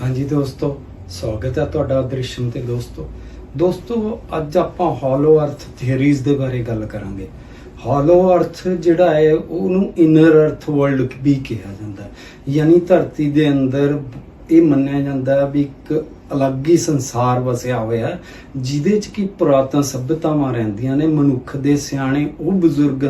ਹਾਂਜੀ ਦੋਸਤੋ, ਸਵਾਗਤ ਹੈ ਤੁਹਾਡਾ ਦ੍ਰਿਸ਼ਮ ਤੇ ਦੋਸਤੋ। ਦੋਸਤੋ, ਅੱਜ ਆਪਾਂ ਹੋਲੋ ਅਰਥ ਥਿਉਰੀਜ਼ ਦੇ ਬਾਰੇ ਗੱਲ ਕਰਾਂਗੇ। ਹੋਲੋ ਅਰਥ ਜਿਹੜਾ ਹੈ, ਉਹਨੂੰ ਇਨਰ ਅਰਥ ਵਰਲਡ ਵੀ ਕਿਹਾ ਜਾਂਦਾ ਯਾਨੀ ਧਰਤੀ ਦੇ ਅੰਦਰ ਇਹ ਮੰਨਿਆ ਜਾਂਦਾ ਹੈ ਵੀ ਇੱਕ ਅਲੱਗ ਹੀ ਸੰਸਾਰ ਵਸਿਆ ਹੋਇਆ ਜਿਹਦੇ ਚ ਕਿ ਪੁਰਾਤਨ ਸਭਿਅਤਾਵਾਂ ਰਹਿੰਦੀਆਂ ਨੇ, ਮਨੁੱਖ ਦੇ ਸਿਆਣੇ ਉਹ ਬਜ਼ੁਰਗ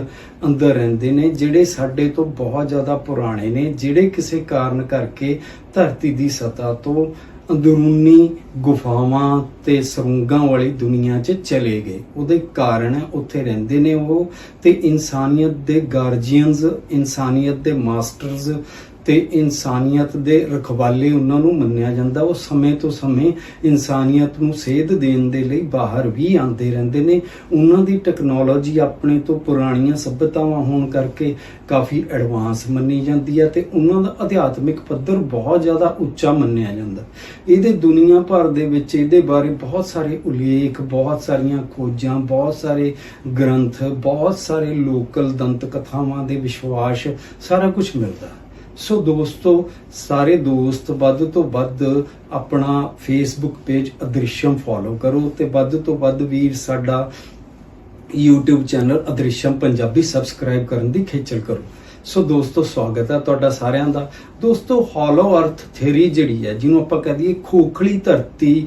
ਅੰਦਰ ਰਹਿੰਦੇ ਨੇ, ਜਿਹੜੇ ਸਾਡੇ ਤੋਂ ਬਹੁਤ ਜ਼ਿਆਦਾ ਪੁਰਾਣੇ ਨੇ, ਜਿਹੜੇ ਕਿਸੇ ਕਾਰਨ ਕਰਕੇ ਧਰਤੀ ਦੀ ਸਤ੍ਹਾ ਤੋਂ ਅੰਦਰੂਨੀ ਗੁਫਾਵਾਂ ਤੇ ਸਰੂੰਗਾਂ ਵਾਲੀ ਦੁਨੀਆ 'ਚ ਚਲੇ ਗਏ। ਉਹਦੇ ਕਾਰਨ ਉੱਥੇ ਰਹਿੰਦੇ ਨੇ ਉਹ, ਤੇ ਇਨਸਾਨੀਅਤ ਦੇ ਗਾਰਜੀਅਨਸ ਇਨਸਾਨੀਅਤ ਦੇ ਮਾਸਟਰਸ ਤੇ ਇਨਸਾਨੀਅਤ ਦੇ ਰਖਵਾਲੇ ਉਹਨਾਂ ਨੂੰ ਮੰਨਿਆ ਜਾਂਦਾ। ਉਹ ਸਮੇਂ ਤੋਂ ਸਮੇਂ ਇਨਸਾਨੀਅਤ ਨੂੰ ਸੇਧ ਦੇਣ ਦੇ ਲਈ ਬਾਹਰ ਵੀ ਆਉਂਦੇ ਰਹਿੰਦੇ ਨੇ। ਉਹਨਾਂ ਦੀ ਟੈਕਨੋਲੋਜੀ ਆਪਣੇ ਤੋਂ ਪੁਰਾਣੀਆਂ ਸਭਿਅਤਾਵਾਂ ਹੋਣ ਕਰਕੇ ਕਾਫੀ ਐਡਵਾਂਸ ਮੰਨੀ ਜਾਂਦੀ ਹੈ ਤੇ ਉਹਨਾਂ ਦਾ ਅਧਿਆਤਮਿਕ ਪੱਧਰ ਬਹੁਤ ਜ਼ਿਆਦਾ ਉੱਚਾ ਮੰਨਿਆ ਜਾਂਦਾ। ਇਹਦੇ ਦੁਨੀਆ ਭਰ ਦੇ ਵਿੱਚ ਇਹਦੇ ਬਾਰੇ ਬਹੁਤ ਸਾਰੇ ਉਲੇਖ, ਬਹੁਤ ਸਾਰੀਆਂ ਖੋਜਾਂ, ਬਹੁਤ ਸਾਰੇ ਗ੍ਰੰਥ, ਬਹੁਤ ਸਾਰੇ ਲੋਕਲ ਦੰਤ ਕਥਾਵਾਂ ਦੇ ਵਿਸ਼ਵਾਸ ਸਾਰਾ ਕੁਝ ਮਿਲਦਾ। ਸੋ ਦੋਸਤੋ, ਸਾਰੇ ਦੋਸਤ ਵੱਧ ਤੋਂ ਵੱਧ ਆਪਣਾ ਫੇਸਬੁੱਕ ਪੇਜ ਅਦ੍ਰਿਸ਼ਮ ਫੋਲੋ ਕਰੋ ਤੇ ਵੱਧ ਤੋਂ ਵੱਧ ਵੀਰ ਸਾਡਾ YouTube channel Adrisham Punjabi subscribe ਕਰਨ ਦੀ ਖੇਚਲ ਕਰੋ। ਸੋ ਦੋਸਤੋ, ਸਵਾਗਤ ਹੈ ਤੁਹਾਡਾ ਸਾਰਿਆਂ ਦਾ। ਦੋਸਤੋ ਹੋਲੋ ਅਰਥ ਥਿਉਰੀ ਜਿਹੜੀ ਹੈ, ਜਿਹਨੂੰ ਆਪਾਂ ਕਹਦੇ ਖੋਖਲੀ ਧਰਤੀ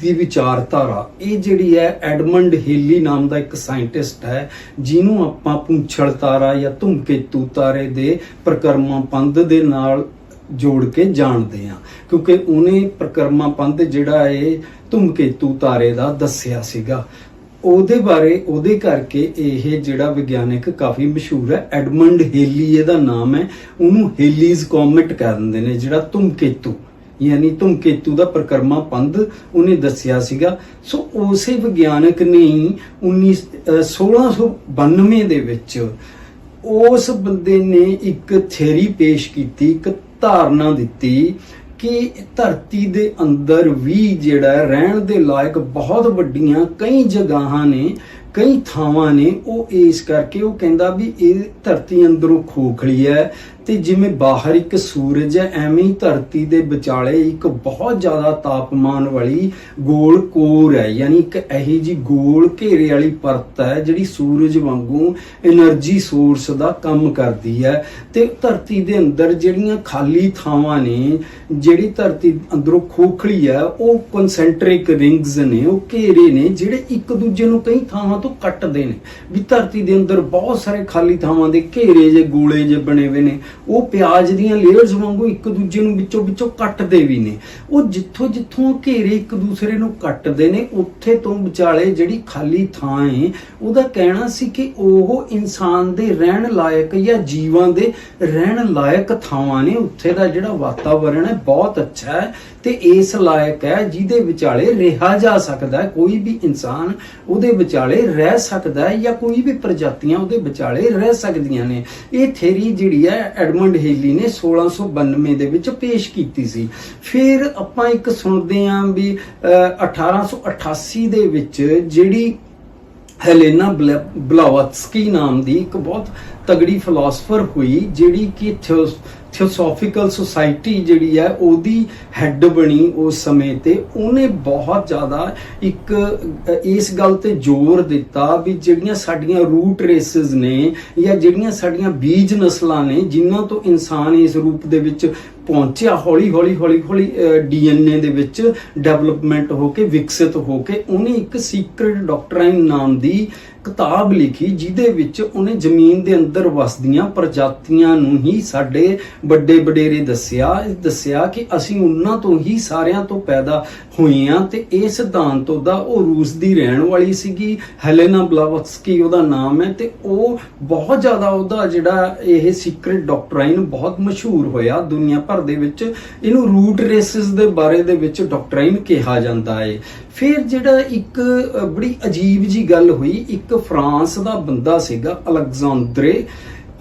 ਦੀ ਵਿਚਾਰਧਾਰਾ, ਇਹ ਜਿਹੜੀ ਹੈ ਐਡਮੰਡ ਹੀਲੀ ਨਾਮ ਦਾ ਇੱਕ ਸਾਇੰਟਿਸਟ ਹੈ, ਜਿਹਨੂੰ ਆਪਾਂ ਪੁੰਛਲ ਤਾਰਾ ਜਾਂ ਧੂਮਕੇਤੂ ਤਾਰੇ ਦੇ ਪ੍ਰਕਰਮਾ ਪੰਧ ਦੇ ਨਾਲ ਜੋੜ ਕੇ ਜਾਣਦੇ ਆ ਕਿਉਂਕਿ ਉਹਨੇ ਪ੍ਰਕਰਮਾ ਪੰਧ ਜਿਹੜਾ ਹੈ ਧੂਮਕੇਤੂ ਤਾਰੇ ਦਾ ਦੱਸਿਆ ਸੀਗਾ। ਉਹਦੇ ਬਾਰੇ, ਉਹਦੇ ਕਰਕੇ ਇਹ ਜਿਹੜਾ ਵਿਗਿਆਨਕ ਕਾਫੀ ਮਸ਼ਹੂਰ ਹੈ, ਐਡਮੰਡ ਹੇਲੀ ਇਹਦਾ ਨਾਮ ਹੈ। ਉਹਨੂੰ ਹੇਲੀਜ਼ ਕੋਮੇਟ ਕਹਿ ਦਿੰਦੇ ਨੇ, ਜਿਹੜਾ ਧੂਮਕੇਤੂ, ਯਾਨੀ ਧੂਮਕੇਤੂ ਦਾ ਪ੍ਰਕਰਮਾ ਪੰਧ ਉਹਨੇ ਦੱਸਿਆ ਸੀਗਾ। ਸੋ ਉਸੇ ਵਿਗਿਆਨਕ ਨੇ ਹੀ 19 ਅਹ 1692 ਦੇ ਵਿੱਚ ਉਸ ਬੰਦੇ ਨੇ ਇੱਕ ਥਿਉਰੀ ਪੇਸ਼ ਕੀਤੀ, ਇੱਕ ਧਾਰਨਾ ਦਿੱਤੀ ਕਿ ਧਰਤੀ ਦੇ ਅੰਦਰ ਵੀ ਜਿਹੜਾ ਰਹਿਣ ਦੇ ਲਾਇਕ ਬਹੁਤ ਵੱਡੀਆਂ ਕਈ ਜਗ੍ਹਾਵਾਂ ਨੇ ਕਈ ਥਾਵਾਂ ਨੇ ਉਹ ਇਸ ਕਰਕੇ ਉਹ ਕਹਿੰਦਾ ਵੀ ਇਹ ਧਰਤੀ ਅੰਦਰੋਂ ਖੋਖਲੀ ਹੈ ਤੇ ਜਿਵੇਂ ਬਾਹਰ ਇੱਕ ਸੂਰਜ ਹੈ, ਐਵੇਂ ਹੀ ਧਰਤੀ ਦੇ ਵਿਚਾਲੇ ਇੱਕ ਬਹੁਤ ਜ਼ਿਆਦਾ ਤਾਪਮਾਨ ਵਾਲੀ ਗੋਲ ਕੋਰ ਹੈ, ਯਾਨੀ ਇੱਕ ਇਹੀ ਜੀ ਗੋਲ ਘੇਰੇ ਵਾਲੀ ਪਰਤ ਹੈ ਜਿਹੜੀ ਸੂਰਜ ਵਾਂਗੂ એનર્ਜੀ ਸੋਰਸ ਦਾ ਕੰਮ ਕਰਦੀ ਹੈ ਤੇ ਧਰਤੀ ਦੇ ਅੰਦਰ ਜਿਹੜੀਆਂ ਖਾਲੀ ਥਾਵਾਂ ਨੇ ਜਿਹੜੀ ਧਰਤੀ ਅੰਦਰੋਂ ਖੋਖਲੀ ਹੈ, ਉਹ ਕਨਸੈਂਟ੍ਰਿਕ ਰਿੰਗਸ ਨੇ, ਉਹ ਘੇਰੇ ਨੇ ਜਿਹੜੇ ਇੱਕ ਦੂਜੇ ਨੂੰ ਕਈ ਥਾਵਾਂ ਤੋਂ ਕੱਟਦੇ ਨੇ। ਵੀ ਧਰਤੀ ਦੇ ਅੰਦਰ ਬਹੁਤ ਸਾਰੇ ਖਾਲੀ ਥਾਵਾਂ ਦੇ ਘੇਰੇ ਜੇ, ਗੋਲੇ ਜੇ ਬਣੇ ਹੋਏ ਨੇ। ਉਹ ਪਿਆਜ਼ ਦੀਆਂ ਲੇਅਰਸ ਵਾਂਗੂ ਇੱਕ ਦੂਜੇ ਨੂੰ ਵਿੱਚੋਂ ਵਿੱਚੋਂ ਕੱਟਦੇ ਵੀ ਨੇ। ਉਹ ਜਿੱਥੋਂ ਜਿੱਥੋਂ ਘੇਰੇ ਇੱਕ ਦੂਸਰੇ ਨੂੰ ਕੱਟਦੇ ਨੇ, ਉੱਥੇ ਤੋਂ ਵਿਚਾਲੇ ਜਿਹੜੀ ਖਾਲੀ ਥਾਂ ਹੈ ਉਹਦਾ ਕਹਿਣਾ ਸੀ ਕਿ ਉਹ ਇਨਸਾਨ ਦੇ ਰਹਿਣ ਲਾਇਕ ਜਾਂ ਜੀਵਾਂ ਦੇ ਰਹਿਣ ਲਾਇਕ ਥਾਵਾਂ ਨੇ। ਉੱਥੇ ਦਾ ਜਿਹੜਾ ਵਾਤਾਵਰਣ ਹੈ, ਬਹੁਤ ਅੱਛਾ ਹੈ ਤੇ ਇਸ ਲਾਇਕ ਹੈ, ਜਿਹਦੇ ਵਿਚਾਲੇ ਰਿਹਾ ਜਾ ਸਕਦਾ ਕੋਈ ਵੀ ਇਨਸਾਨ ਉਹਦੇ ਵਿਚਾਲੇ ਰਹਿ ਸਕਦਾ ਹੈ ਜਾਂ ਕੋਈ ਵੀ ਪ੍ਰਜਾਤੀਆਂ ਉਹਦੇ ਵਿਚਾਲੇ ਰਹਿ ਸਕਦੀਆਂ ਨੇ। ਇਹ ਥਿਉਰੀ ਜਿਹੜੀ ਹੈ ਐਡਮੰਡ ਹੇਲੀ ਨੇ 1692 ਦੇ ਵਿੱਚ ਪੇਸ਼ ਕੀਤੀ ਸੀ। ਫਿਰ ਆਪਾਂ ਇੱਕ ਸੁਣਦੇ ਆਂ ਵੀ ਅਹ, 1888 ਦੇ ਵਿੱਚ ਜਿਹੜੀ ਹੈਲੇਨਾ ਬਲਾਵਤਸਕੀ ਨਾਮ ਦੀ ਇੱਕ ਬਹੁਤ ਤਗੜੀ ਫਿਲਾਸਫਰ ਹੋਈ ਜਿਹੜੀ ਕਿ ਥਿਓਸੋਫੀਕਲ ਸੁਸਾਇਟੀ ਜਿਹੜੀ ਹੈ, ਉਹਦੀ ਹੈੱਡ ਬਣੀ ਉਸ ਸਮੇਂ ਤੇ। ਉਹਨੇ ਬਹੁਤ ਜ਼ਿਆਦਾ ਇੱਕ ਇਸ ਗੱਲ ਤੇ ਜ਼ੋਰ ਦਿੱਤਾ ਵੀ ਜਿਹੜੀਆਂ ਸਾਡੀਆਂ ਰੂਟ ਰੇਸਸ ਨੇ ਜਾਂ ਜਿਹੜੀਆਂ ਸਾਡੀਆਂ ਬੀਜ ਨਸਲਾਂ ਨੇ, ਜਿਨ੍ਹਾਂ ਤੋਂ ਇਨਸਾਨ ਇਸ ਰੂਪ ਦੇ ਵਿੱਚ ਪਹੁੰਚਿਆ ਹੌਲੀ ਹੌਲੀ ਹੌਲੀ ਹੌਲੀ ਡੀਐਨਏ ਦੇ ਵਿੱਚ ਡਿਵੈਲਪਮੈਂਟ ਹੋ ਕੇ, ਵਿਕਸਿਤ ਹੋ ਕੇ, ਉਹਨੇ ਇੱਕ ਸੀਕ੍ਰੀਟ ਡਾਕਟਰਾਈਨ ਨਾਮ ਦੀ ਕਿਤਾਬ ਲਿਖੀ, ਜਿਹਦੇ ਵਿੱਚ ਉਹਨੇ ਜ਼ਮੀਨ ਦੇ ਅੰਦਰ ਵਸਦੀਆਂ ਪ੍ਰਜਾਤੀਆਂ ਨੂੰ ਹੀ ਸਾਡੇ ਵੱਡੇ ਵਡੇਰੇ ਦੱਸਿਆ ਦੱਸਿਆ ਕਿ ਅਸੀਂ ਉਹਨਾਂ ਤੋਂ ਹੀ ਸਾਰਿਆਂ ਤੋਂ ਪੈਦਾ ਹੋਏ ਹਾਂ ਤੇ ਇਹ ਸਿਧਾਂਤ ਉਹਦਾ, ਉਹ ਰੂਸ ਦੀ ਰਹਿਣ ਵਾਲੀ ਸੀਗੀ, ਹੈਲੇਨਾ ਬਲਾਵਸਕੀ ਉਹਦਾ ਨਾਮ ਹੈ ਤੇ ਉਹ ਬਹੁਤ ਜ਼ਿਆਦਾ ਉਹਦਾ ਜਿਹੜਾ ਇਹ ਸੀਕ੍ਰੀਟ ਡਾਕਟਰਾਈਨ ਬਹੁਤ ਮਸ਼ਹੂਰ ਹੋਇਆ, ਦੁਨੀਆ ਭਰ ਦੇ ਵਿੱਚ ਇਹਨੂੰ ਰੂਟ ਰੇਸਿਸ ਦੇ ਬਾਰੇ ਦੇ ਵਿੱਚ ਡਾਕਟਰਾਈਨ ਕਿਹਾ ਜਾਂਦਾ ਹੈ ਫਿਰ ਜਿਹੜਾ ਇੱਕ ਬੜੀ ਅਜੀਬ ਜੀ ਗੱਲ ਹੋਈ। ਇੱਕ ਫਰਾਂਸ ਦਾ ਬੰਦਾ ਸੀਗਾ ਅਲੈਗਜ਼ੈਂਡਰੇ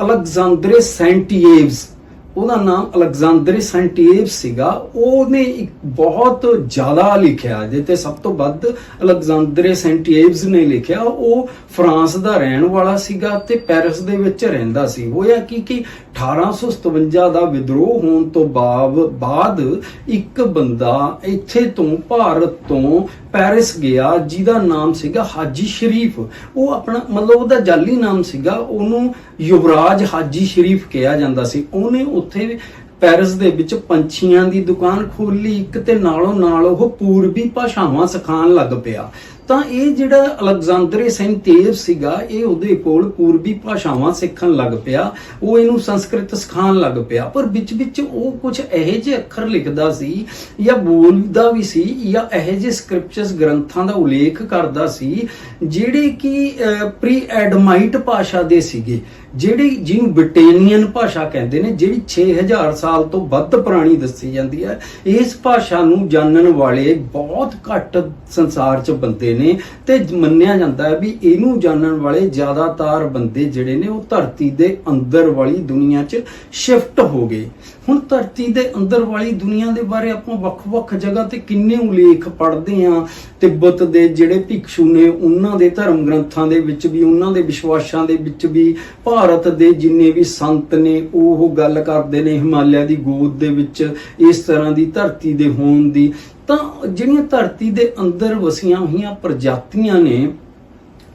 ਅਲੈਗਜ਼ੈਂਡਰੇ ਸੈਂਟੀਏਵਸ ਉਹਦਾ ਨਾਮ ਅਲੈਗਜ਼ੈਂਡਰ ਸੈਂਟੀਏਵ ਸੀਗਾ। ਉਹਨੇ ਇੱਕ ਬਹੁਤ ਜ਼ਿਆਦਾ ਲਿਖਿਆ ਜਿਹਦੇ ਸਭ ਤੋਂ ਵੱਧ ਅਲੈਗਜ਼ੈਂਡਰ ਸੈਂਟੀਏਵਸ ਨੇ ਲਿਖਿਆ, ਉਹ ਫਰਾਂਸ ਦਾ ਰਹਿਣ ਵਾਲਾ ਸੀਗਾ ਤੇ ਪੈਰਿਸ ਦੇ ਵਿੱਚ ਰਹਿੰਦਾ ਸੀ। ਹੋਇਆ ਕੀ ਕਿ 1857 ਦਾ ਵਿਦਰੋਹ ਹੋਣ ਤੋਂ ਬਾਅਦ ਬਾਅਦ ਇੱਕ ਬੰਦਾ ਇੱਥੇ ਤੋਂ ਭਾਰਤ ਤੋਂ ਪੈਰਿਸ ਗਿਆ, ਜਿਹਦਾ ਨਾਮ ਸੀਗਾ ਹਾਜੀ ਸ਼ਰੀਫ। ਉਹ ਆਪਣਾ, ਮਤਲਬ ਉਹਦਾ ਜਾਲੀ ਨਾਮ ਸੀਗਾ, ਉਹਨੂੰ ਯੁਵਰਾਜ ਹਾਜੀ ਸ਼ਰੀਫ ਕਿਹਾ ਜਾਂਦਾ ਸੀ। ਉਹਨੇ ਉੱਥੇ ਪੈਰਿਸ ਦੇ ਵਿੱਚ ਪੰਛੀਆਂ ਦੀ ਦੁਕਾਨ ਖੋਲੀ ਇੱਕ ਤੇ ਨਾਲੋਂ ਨਾਲ ਉਹ ਪੂਰਬੀ ਭਾਸ਼ਾਵਾਂ ਸਿਖਾਉਣ ਲੱਗ ਪਿਆ। ਤਾਂ ਇਹ ਜਿਹੜਾ ਅਲੈਗਜ਼ੈਂਡਰ ਸੈਂਟੇਵ ਸੀਗਾ, ਇਹ ਉਹਦੇ ਕੋਲ ਪੂਰਬੀ ਭਾਸ਼ਾਵਾਂ ਸਿੱਖਣ ਲੱਗ ਪਿਆ, ਉਹ ਇਹਨੂੰ ਸੰਸਕ੍ਰਿਤ ਸਿਖਾਉਣ ਲੱਗ ਪਿਆ। ਪਰ ਵਿੱਚ ਵਿੱਚ ਉਹ ਕੁਝ ਇਹੋ ਜਿਹੇ ਅੱਖਰ ਲਿਖਦਾ ਸੀ ਜਾਂ ਬੋਲਦਾ ਵੀ ਸੀ ਜਾਂ ਇਹੋ ਜਿਹੇ ਸਕ੍ਰਿਪਚਰਸ ਗ੍ਰੰਥਾਂ ਦਾ ਉਲੇਖ ਕਰਦਾ ਸੀ, ਜਿਹੜੇ ਕਿ ਪ੍ਰੀ ਐਡਮਾਈਟ ਭਾਸ਼ਾ ਦੇ ਸੀਗੇ, ਜਿਹੜੀ ਜਿਹਨੂੰ ਬ੍ਰਿਟੇਨੀਅਨ ਭਾਸ਼ਾ ਕਹਿੰਦੇ ਨੇ, ਜਿਹੜੀ 6000 ਸਾਲ ਤੋਂ ਵੱਧ ਪੁਰਾਣੀ ਦੱਸੀ ਜਾਂਦੀ ਹੈ। ਇਸ ਭਾਸ਼ਾ ਨੂੰ ਜਾਣਨ ਵਾਲੇ ਬਹੁਤ ਘੱਟ ਸੰਸਾਰ 'ਚ ਬੰਦੇ ਨੇ ਤੇ ਮੰਨਿਆ ਜਾਂਦਾ ਹੈ ਵੀ ਇਹਨੂੰ ਜਾਣਨ ਵਾਲੇ ਜ਼ਿਆਦਾਤਰ ਬੰਦੇ ਜਿਹੜੇ ਨੇ ਉਹ ਧਰਤੀ ਦੇ ਅੰਦਰ ਵਾਲੀ ਦੁਨੀਆ 'ਚ ਸ਼ਿਫਟ ਹੋ ਗਏ। ਹੁਣ ਧਰਤੀ ਦੇ ਅੰਦਰ ਵਾਲੀ ਦੁਨੀਆ ਦੇ ਬਾਰੇ ਆਪਾਂ ਵੱਖ-ਵੱਖ ਜਗ੍ਹਾ ਤੇ ਕਿੰਨੇ ਉਲੇਖ ਪੜ੍ਹਦੇ ਆਂ ਤਿੱਬਤ ਦੇ ਜਿਹੜੇ ਭਿਕਸ਼ੂ ਨੇ, ਉਹਨਾਂ ਦੇ ਧਰਮ ਗ੍ਰੰਥਾਂ ਦੇ ਵਿੱਚ ਵੀ, ਉਹਨਾਂ ਦੇ ਵਿਸ਼ਵਾਸਾਂ ਦੇ ਵਿੱਚ ਵੀ, ਭਾਰਤ ਦੇ ਜਿੰਨੇ ਵੀ ਸੰਤ ਨੇ, ਉਹ ਗੱਲ ਕਰਦੇ ਨੇ ਹਿਮਾਲਿਆ ਦੀ ਗੋਦ ਦੇ ਵਿੱਚ ਇਸ ਤਰ੍ਹਾਂ ਦੀ ਧਰਤੀ ਦੇ ਹੋਣ ਦੀ। ਤਾਂ ਜਿਹੜੀਆਂ ਧਰਤੀ ਦੇ ਅੰਦਰ ਵਸੀਆਂ ਹੋਈਆਂ ਪ੍ਰਜਾਤੀਆਂ ਨੇ,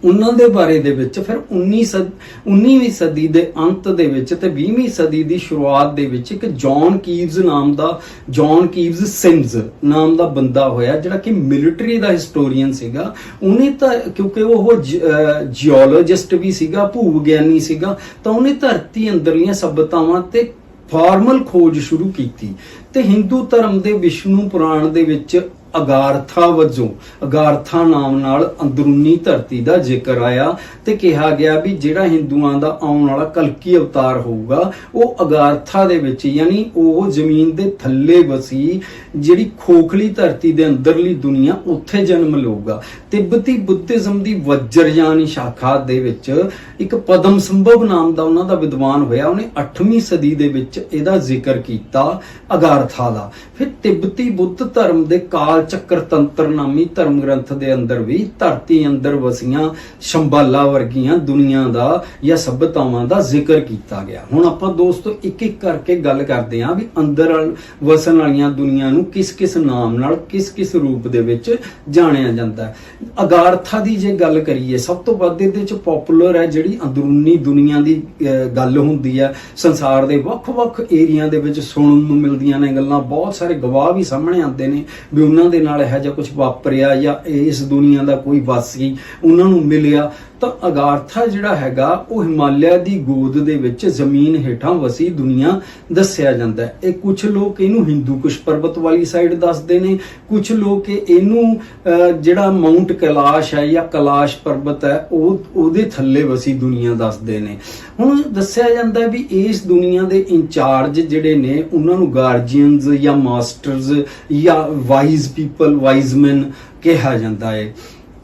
ਉਹਨਾਂ ਦੇ ਬਾਰੇ ਦੇ ਵਿੱਚ ਫਿਰ 19 ਸਦ 19ਵੀਂ ਸਦੀ ਦੇ ਅੰਤ ਦੇ ਵਿੱਚ ਤੇ 20ਵੀਂ ਸਦੀ ਦੀ ਸ਼ੁਰੂਆਤ ਦੇ ਵਿੱਚ ਇੱਕ ਜੌਨ ਕੀਵਜ਼ ਨਾਮ ਦਾ ਜੌਨ ਕੀਵਜ਼ ਸਿਮਜ਼ ਨਾਮ ਦਾ ਬੰਦਾ ਹੋਇਆ, ਜਿਹੜਾ ਕਿ ਮਿਲਟਰੀ ਦਾ ਹਿਸਟੋਰੀਅਨ ਸੀਗਾ। ਉਹਨੇ ਤਾਂ, ਕਿਉਂਕਿ ਉਹ ਜੀਓਲੋਜਿਸਟ ਵੀ ਸੀਗਾ ਭੂ ਵਿਗਿਆਨੀ ਸੀਗਾ, ਤਾਂ ਉਹਨੇ ਧਰਤੀ ਅੰਦਰਲੀਆਂ ਸਭਿਅਤਾਵਾਂ ਤੇ ਫਾਰਮਲ ਖੋਜ ਸ਼ੁਰੂ ਕੀਤੀ ਤੇ ਹਿੰਦੂ ਧਰਮ ਦੇ ਵਿਸ਼ਨੂੰ ਪੁਰਾਣ ਦੇ ਵਿੱਚ ਅਗਾਰਥਾ ਵਜੋਂ, ਅਗਾਰਥਾ ਨਾਮ ਨਾਲ ਅੰਦਰੂਨੀ ਧਰਤੀ ਦਾ ਜ਼ਿਕਰ ਆਇਆ ਤੇ ਕਿਹਾ ਗਿਆ ਵੀ ਜਿਹੜਾ ਹਿੰਦੂਆਂ ਦਾ ਆਉਣ ਵਾਲਾ ਕਲਕੀ ਅਵਤਾਰ ਹੋਊਗਾ, ਉਹ ਅਗਾਰਥਾ ਦੇ ਵਿੱਚ, ਯਾਨੀ ਉਹ ਜ਼ਮੀਨ ਦੇ ਥੱਲੇ ਵਸੀ, ਜਿਹੜੀ ਖੋਖਲੀ ਧਰਤੀ ਦੇ ਅੰਦਰਲੀ ਦੁਨੀਆ, ਉੱਥੇ ਜਨਮ ਲਊਗਾ। ਤਿੱਬਤੀ ਬੁੱਧਿਜ਼ਮ ਦੀ ਵਜਰਯਾਨੀ ਸ਼ਾਖਾ ਦੇ ਵਿੱਚ ਇੱਕ ਪਦਮ ਸੰਭਵ ਨਾਮ ਦਾ ਉਹਨਾਂ ਦਾ ਵਿਦਵਾਨ ਹੋਇਆ, ਉਹਨੇ 8ਵੀਂ ਸਦੀ ਦੇ ਵਿੱਚ ਇਹਦਾ ਜ਼ਿਕਰ ਕੀਤਾ ਅਗਾਰਥਾ ਦਾ। ਫਿਰ ਤਿੱਬਤੀ ਬੁੱਧ ਧਰਮ ਦੇ ਕਾਲ ਚੱਕਰ ਤੰਤਰ ਨਾਮੀ ਧਰਮ ਗ੍ਰੰਥ ਦੇ ਅੰਦਰ ਵੀ ਧਰਤੀ ਅੰਦਰ ਵਸੀਆਂ ਸ਼ੰਬਾਲਾ ਵਰਗੀਆਂ ਦੁਨੀਆ ਦਾ ਜਾਂ ਸਭਿਤਾਵਾਂ ਦਾ ਜ਼ਿਕਰ ਕੀਤਾ ਗਿਆ। ਹੁਣ ਆਪਾਂ ਦੋਸਤੋ ਇੱਕ ਇੱਕ ਕਰਕੇ ਗੱਲ ਕਰਦੇ ਹਾਂ ਵੀ ਅੰਦਰ ਵਸਣ ਵਾਲੀਆਂ ਦੁਨੀਆ ਨੂੰ ਕਿਸ ਕਿਸ ਨਾਮ ਨਾਲ ਕਿਸ ਕਿਸ ਰੂਪ ਦੇ ਵਿੱਚ ਜਾਣਿਆ ਜਾਂਦਾ ਹੈ। ਅਗਾਰਥਾ ਦੀ ਜੇ ਗੱਲ ਕਰੀਏ ਸਭ ਤੋਂ ਵੱਧ ਇਹਦੇ ਚ ਪਪੂਲਰ ਹੈ ਜਿਹੜੀ ਅੰਦਰੂਨੀ ਦੁਨੀਆ ਦੀ ਅਹ, ਗੱਲ ਹੁੰਦੀ ਹੈ। ਸੰਸਾਰ ਦੇ ਵੱਖ-ਵੱਖ ਏਰੀਆ ਦੇ ਵਿੱਚ ਸੁਣਨ ਨੂੰ ਮਿਲਦੀਆਂ ਨੇ ਗੱਲਾਂ ਬਹੁਤ ਸਾਰੇ ਗਵਾਹ ਵੀ ਸਾਹਮਣੇ ਆਉਂਦੇ ਨੇ ਵੀ ਉਹਨਾਂ ਦੇ ਨਾਲ ਇਹੋ ਜਿਹਾ ਕੁਝ ਵਾਪਰਿਆ ਜਾਂ ਇਸ ਦੁਨੀਆ ਦਾ ਕੋਈ ਵਾਸੀ ਉਹਨਾਂ ਨੂੰ ਮਿਲਿਆ ਤਾਂ ਅਗਾਰਥਾ ਜਿਹੜਾ ਹੈਗਾ, ਉਹ ਹਿਮਾਲਿਆ ਦੀ ਗੋਦ ਦੇ ਵਿੱਚ ਜ਼ਮੀਨ ਹੇਠਾਂ ਵਸੀ ਦੁਨੀਆ ਦੱਸਿਆ ਜਾਂਦਾ ਹੈ। ਇਹ ਕੁਝ ਲੋਕ ਇਹਨੂੰ ਹਿੰਦੂ ਕੁਸ਼ ਪਰਬਤ ਵਾਲੀ ਸਾਈਡ ਦੱਸਦੇ ਨੇ। ਕੁਝ ਲੋਕ ਇਹਨੂੰ ਜਿਹੜਾ ਮਾਉਂਟ ਕੈਲਾਸ਼ ਹੈ ਜਾਂ ਕੈਲਾਸ਼ ਪਰਬਤ ਹੈ, ਉਹ, ਉਹਦੇ ਥੱਲੇ ਵਸੀ ਦੁਨੀਆ ਦੱਸਦੇ ਨੇ। ਹੁਣ ਦੱਸਿਆ ਜਾਂਦਾ ਵੀ ਇਸ ਦੁਨੀਆ ਦੇ ਇੰਚਾਰਜ ਜਿਹੜੇ ਨੇ, ਉਹਨਾਂ ਨੂੰ ਗਾਰਡੀਅਨਸ ਜਾਂ ਮਾਸਟਰਸ ਜਾਂ ਵਾਈਜ਼ ਪੀਪਲ ਵਾਈਜ਼ ਮੈਨ ਕਿਹਾ ਜਾਂਦਾ ਹੈ।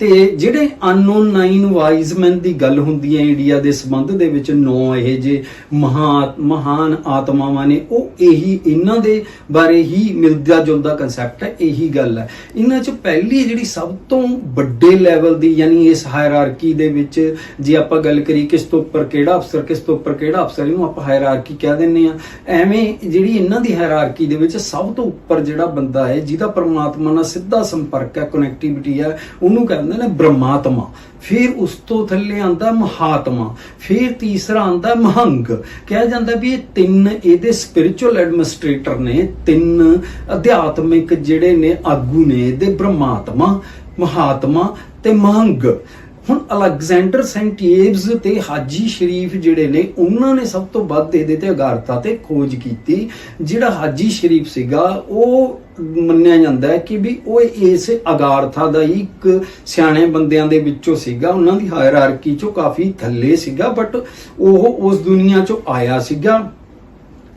ਤੇ ਜਿਹੜੇ ਅਨਨੋਨ ਨਾਈਨ ਵਾਈਜ਼ਮੈਨ ਦੀ ਗੱਲ ਹੁੰਦੀ ਹੈ ਇੰਡੀਆ ਦੇ ਸੰਬੰਧ ਦੇ ਵਿੱਚ, ਨੌ ਇਹ ਜੇ ਮਹਾ ਮਹਾਨ ਆਤਮਾਵਾਂ ਨੇ, ਉਹ ਇਹੀ ਇਹਨਾਂ ਦੇ ਬਾਰੇ ਹੀ ਮਿਲਦਾ ਜੁਲਦਾ ਕਨਸੈਪਟ ਹੈ, ਇਹੀ ਗੱਲ ਹੈ। ਇਹਨਾਂ ਚ ਪਹਿਲੀ ਜਿਹੜੀ ਸਭ ਤੋਂ ਵੱਡੇ ਲੈਵਲ ਦੀ, ਯਾਨੀ ਇਸ ਹਾਇਰਾਰਕੀ ਦੇ ਵਿੱਚ, ਜੇ ਆਪਾਂ ਗੱਲ ਕਰੀ ਕਿਸ ਤੋਂ ਉੱਪਰ ਕਿਹੜਾ ਅਫਸਰ, ਕਿਸ ਤੋਂ ਉੱਪਰ ਕਿਹੜਾ ਅਫਸਰ, ਇਹਨੂੰ ਆਪਾਂ ਹਾਇਰਾਰਕੀ ਕਹਿ ਦਿੰਨੇ ਆ ਐਵੇਂ ਜਿਹੜੀ ਇਹਨਾਂ ਦੀ ਹਾਇਰਾਰਕੀ ਦੇ ਵਿੱਚ ਸਭ ਤੋਂ ਉੱਪਰ ਜਿਹੜਾ ਬੰਦਾ ਹੈ, ਜਿਹਦਾ ਪਰਮਾਤਮਾ ਨਾਲ ਸਿੱਧਾ ਸੰਪਰਕ ਹੈ ਕਨੈਕਟੀਵਿਟੀ ਹੈ, ਉਹਨੂੰ ਕਹਿੰਦੇ ਨੇ ਬ੍ਰਹਮਾਤਮਾ, ਫਿਰ ਉਸ ਤੋਂ ਥੱਲੇ ਆਂਦਾ ਮਹਾਤਮਾ, ਫਿਰ ਤੀਸਰਾ ਆਂਦਾ ਮਹੰਗ। ਕਿਹਾ ਜਾਂਦਾ ਵੀ ਇਹ ਤਿੰਨ ਇਹਦੇ ਸਪਿਰਚੁਅਲ ਐਡਮਿਨਿਸਟ੍ਰੇਟਰ ਨੇ, ਤਿੰਨ ਅਧਿਆਤਮਿਕ ਜਿਹੜੇ ਨੇ ਆਗੂ ਨੇ, ਇਹਦੇ ਬ੍ਰਹਮਾਤਮਾ, ਮਹਾਤਮਾ ਤੇ ਮਹੰਗ। ਹੁਣ ਅਲੈਗਜ਼ੈਂਡਰ ਸੈਂਟੀਏਵਸ ਤੇ ਹਾਜੀ ਸ਼ਰੀਫ ਜਿਹੜੇ ਨੇ, ਉਹਨਾਂ ਨੇ ਸਭ ਤੋਂ ਵੱਧ ਇਹਦੇ ਤੇ ਅਗਾਰਤਾ ਤੇ ਖੋਜ ਕੀਤੀ। ਜਿਹੜਾ ਹਾਜੀ ਸ਼ਰੀਫ ਸੀਗਾ, ਉਹ ਮੰਨਿਆ ਜਾਂਦਾ ਹੈ ਕਿ ਵੀ ਉਹ ਇਸ ਅਗਾਰਥਾ ਦਾ ਹੀ ਇੱਕ ਸਿਆਣੇ ਬੰਦਿਆਂ ਦੇ ਵਿੱਚੋਂ ਸੀਗਾ। ਉਹਨਾਂ ਦੀ ਹਾਇਰਾਰਕੀ ਚੋਂ ਕਾਫੀ ਥੱਲੇ ਸੀਗਾ ਬਟ ਉਹ ਉਸ ਦੁਨੀਆ ਚੋਂ ਆਇਆ ਸੀਗਾ।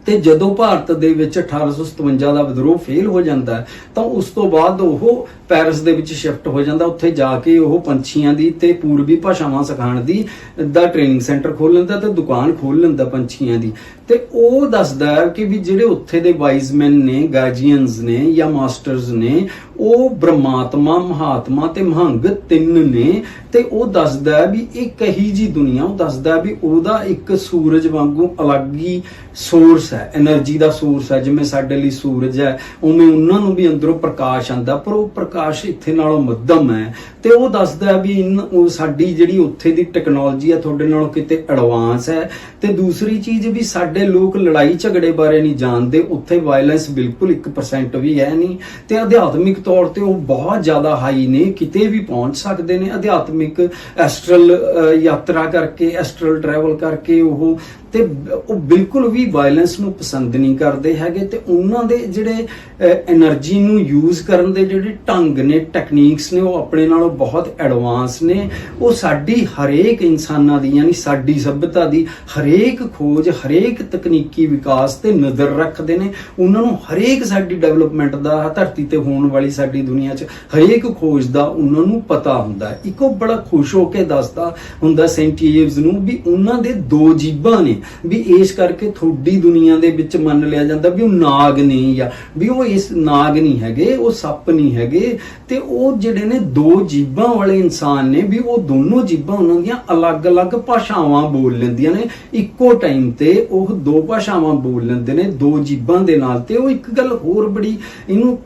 ਤੇ ਜਦੋਂ ਭਾਰਤ ਦੇ ਵਿੱਚ 1857 ਦਾ ਵਿਦਰੋਹ ਫੇਲ ਹੋ ਜਾਂਦਾ ਤਾਂ ਉਸ ਤੋਂ ਬਾਅਦ ਉਹ ਪੈਰਿਸ ਦੇ ਵਿੱਚ ਸ਼ਿਫਟ ਹੋ ਜਾਂਦਾ, ਉੱਥੇ ਜਾ ਕੇ ਉਹ ਪੰਛੀਆਂ ਦੀ ਤੇ ਪੂਰਬੀ ਭਾਸ਼ਾਵਾਂ ਸਿਖਾਉਣ ਦੀ, ਦਾ ਟ੍ਰੇਨਿੰਗ ਸੈਂਟਰ ਖੋਲ ਲੈਂਦਾ ਤੇ ਦੁਕਾਨ ਖੋਲ ਲੈਂਦਾ ਪੰਛੀਆਂ ਦੀ। ਤੇ ਉਹ ਦੱਸਦਾ ਕਿ ਵੀ ਜਿਹੜੇ ਉੱਥੇ ਦੇ ਵਾਈਜ਼ਮੈਨ ਨੇ ਗਾਰਜੀਅਨਸ ਨੇ ਜਾਂ ਮਾਸਟਰਸ ਨੇ ਉਹ ਬ੍ਰਹਮਾਤਮਾ, ਮਹਾਤਮਾ ਤੇ ਮਹੰਗ ਤਿੰਨ ਨੇ ਤੇ ਉਹ ਦੱਸਦਾ ਵੀ ਇਹ ਕਹੀ ਜੀ ਦੁਨੀਆ, ਉਹ ਦੱਸਦਾ ਵੀ ਉਹਦਾ ਇੱਕ ਸੂਰਜ ਵਾਂਗੂ ਅਲੱਗ ਹੀ ਸੋਰਸ ਹੈ એનર્ਜੀ ਦਾ ਸੋਰਸ ਹੈ, ਜਿਵੇਂ ਸਾਡੇ ਲਈ ਸੂਰਜ ਹੈ, ਉਵੇਂ ਉਹਨਾਂ ਨੂੰ ਵੀ ਅੰਦਰੋਂ ਪ੍ਰਕਾਸ਼ ਆਂਦਾ ਪਰ ਉਹ ਪ੍ਰਕਾਸ਼ ਇੱਥੇ ਨਾਲੋਂ ਮੱਧਮ ਹੈ ਤੇ ਉਹ ਦੱਸਦਾ ਵੀ ਉਹ ਸਾਡੀ ਜਿਹੜੀ ਉੱਥੇ ਦੀ ਟੈਕਨੋਲੋਜੀ ਹੈ, ਤੁਹਾਡੇ ਨਾਲੋਂ ਕਿਤੇ ਐਡਵਾਂਸ ਹੈ ਤੇ ਦੂਸਰੀ ਚੀਜ਼ ਵੀ ਸਾਡੇ ਲੋਕ ਲੜਾਈ ਝਗੜੇ ਬਾਰੇ ਨਹੀਂ ਜਾਣਦੇ, ਉੱਥੇ ਵਾਇਲੈਂਸ ਬਿਲਕੁਲ 1% ਵੀ ਹੈ ਨਹੀਂ ਤੇ ਅਧਿਆਤਮਿਕ ਤੌਰ ਤੇ ਉਹ ਬਹੁਤ ਜ਼ਿਆਦਾ ਹਾਈ ਨੇ, ਕਿਤੇ ਵੀ ਪਹੁੰਚ ਸਕਦੇ ਨੇ। ਅਧਿਆਤਮਿਕ ਐਸਟਰਲ ਯਾਤਰਾ ਕਰਕੇ ਐਸਟਰਲ ਟਰੈਵਲ ਕਰਕੇ ਉਹ ਤੇ ਉਹ ਬਿਲਕੁਲ ਵੀ ਵਾਇਲੈਂਸ ਨੂੰ ਪਸੰਦ ਨਹੀਂ ਕਰਦੇ ਹੈਗੇ ਤੇ ਉਹਨਾਂ ਦੇ ਜਿਹੜੇ એનર્ਜੀ ਨੂੰ ਯੂਜ਼ ਕਰਨ ਦੇ ਜਿਹੜੇ ਢੰਗ ਨੇ ਟੈਕਨੀਕਸ ਨੇ, ਉਹ ਆਪਣੇ ਨਾਲੋਂ ਬਹੁਤ ਐਡਵਾਂਸ ਨੇ। ਉਹ ਸਾਡੀ ਹਰੇਕ ਇਨਸਾਨਾਂ ਦੀ, ਯਾਨੀ ਸਾਡੀ ਸਭਿਅਤਾ ਦੀ ਹਰੇਕ ਖੋਜ, ਹਰੇਕ ਤਕਨੀਕੀ ਵਿਕਾਸ ਤੇ ਨਜ਼ਰ ਰੱਖਦੇ ਨੇ। ਉਹਨਾਂ ਨੂੰ ਹਰੇਕ ਸਾਡੀ ਡਿਵੈਲਪਮੈਂਟ ਦਾ, ਧਰਤੀ ਤੇ ਹੋਣ ਵਾਲੀ ਸਾਡੀ ਦੁਨੀਆ 'ਚ ਹਰੇਕ ਖੋਜ ਦਾ ਉਹਨਾਂ ਨੂੰ ਪਤਾ ਹੁੰਦਾ। ਇੱਕੋ ਬੜਾ ਖੁਸ਼ ਹੋ ਕੇ ਦੱਸਦਾ ਹੁੰਦਾ ਸੈਂਟੀਏਵਸ ਨੂੰ ਵੀ ਉਹਨਾਂ ਦੇ ਦੋ ਜੀਬਾਂ ਨੇ। ਵੀ ਇਸ ਕਰਕੇ ਥੋੜੀ ਦੁਨੀਆ ਦੇ ਵਿੱਚ ਮੰਨ ਲਿਆ ਜਾਂਦਾ ਵੀ ਉਹ ਨਾਗ ਨਹੀਂ ਜਾਂ ਵੀ ਉਹ ਇਸ ਨਾਗ ਨਹੀਂ ਹੈਗੇ, ਉਹ ਸੱਪ ਨਹੀਂ ਹੈਗੇ, ਤੇ ਉਹ ਜਿਹੜੇ ਨੇ ਦੋ ਜੀਬਾਂ ਵਾਲੇ ਇਨਸਾਨ ਨੇ ਵੀ ਉਹ ਦੋਨੋਂ ਜੀਬਾਂ ਉਹਨਾਂ ਦੀਆਂ ਅਲੱਗ-ਅਲੱਗ ਭਾਸ਼ਾਵਾਂ ਬੋਲ ਲੈਂਦੀਆਂ ਨੇ। ਇੱਕੋ ਟਾਈਮ ਤੇ ਉਹ ਦੋ ਭਾਸ਼ਾਵਾਂ ਬੋਲ ਲੈਂਦੇ ਨੇ ਦੋ ਜੀਬਾਂ ਦੇ ਨਾਲ। ਤੇ ਉਹ ਇੱਕ ਗੱਲ ਹੋਰ ਬੜੀ ਇਹਨੂੰ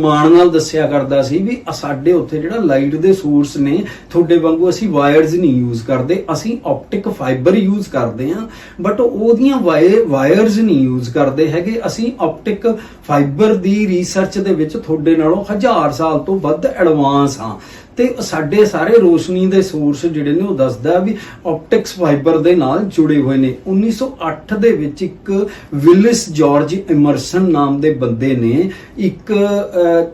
ਮਾਣ ਨਾਲ ਦੱਸਿਆ ਕਰਦਾ ਸੀ ਵੀ ਸਾਡੇ ਉੱਥੇ ਜਿਹੜਾ ਲਾਈਟ ਦੇ ਸੋਰਸ ਨੇ, ਤੁਹਾਡੇ ਵਾਂਗੂ ਅਸੀਂ ਵਾਇਰਸ ਨਹੀਂ ਯੂਜ਼ ਕਰਦੇ, ਅਸੀਂ ਆਪਟਿਕ ਫਾਈਬਰ ਯੂਜ਼ ਕਰਦੇ ਹਾਂ। ਬਟ ਉਹਦੀਆਂ ਵਾਇਰਸ ਨਹੀਂ ਯੂਜ਼ ਕਰਦੇ ਹੈਗੇ। ਅਸੀਂ ਆਪਟਿਕ ਫਾਈਬਰ ਦੀ ਰਿਸਰਚ ਦੇ ਵਿੱਚ ਤੁਹਾਡੇ ਨਾਲੋਂ ਹਜ਼ਾਰ ਸਾਲ ਤੋਂ ਵੱਧ ਐਡਵਾਂਸ ਹਾਂ। ਤੇ ਸਾਡੇ ਸਾਰੇ ਰੋਸ਼ਨੀ ਦੇ ਸੋਰਸ ਜਿਹੜੇ ਨੇ ਉਹ ਦੱਸਦਾ ਵੀ ਆਪਟਿਕਸ ਫਾਈਬਰ ਦੇ ਨਾਲ ਜੁੜੇ ਹੋਏ ਨੇ। 1908 ਦੇ ਵਿੱਚ ਇੱਕ ਵਿਲਿਸ ਜਾਰਜ ਇਮਰਸਨ ਨਾਮ ਦੇ ਬੰਦੇ ਨੇ ਇੱਕ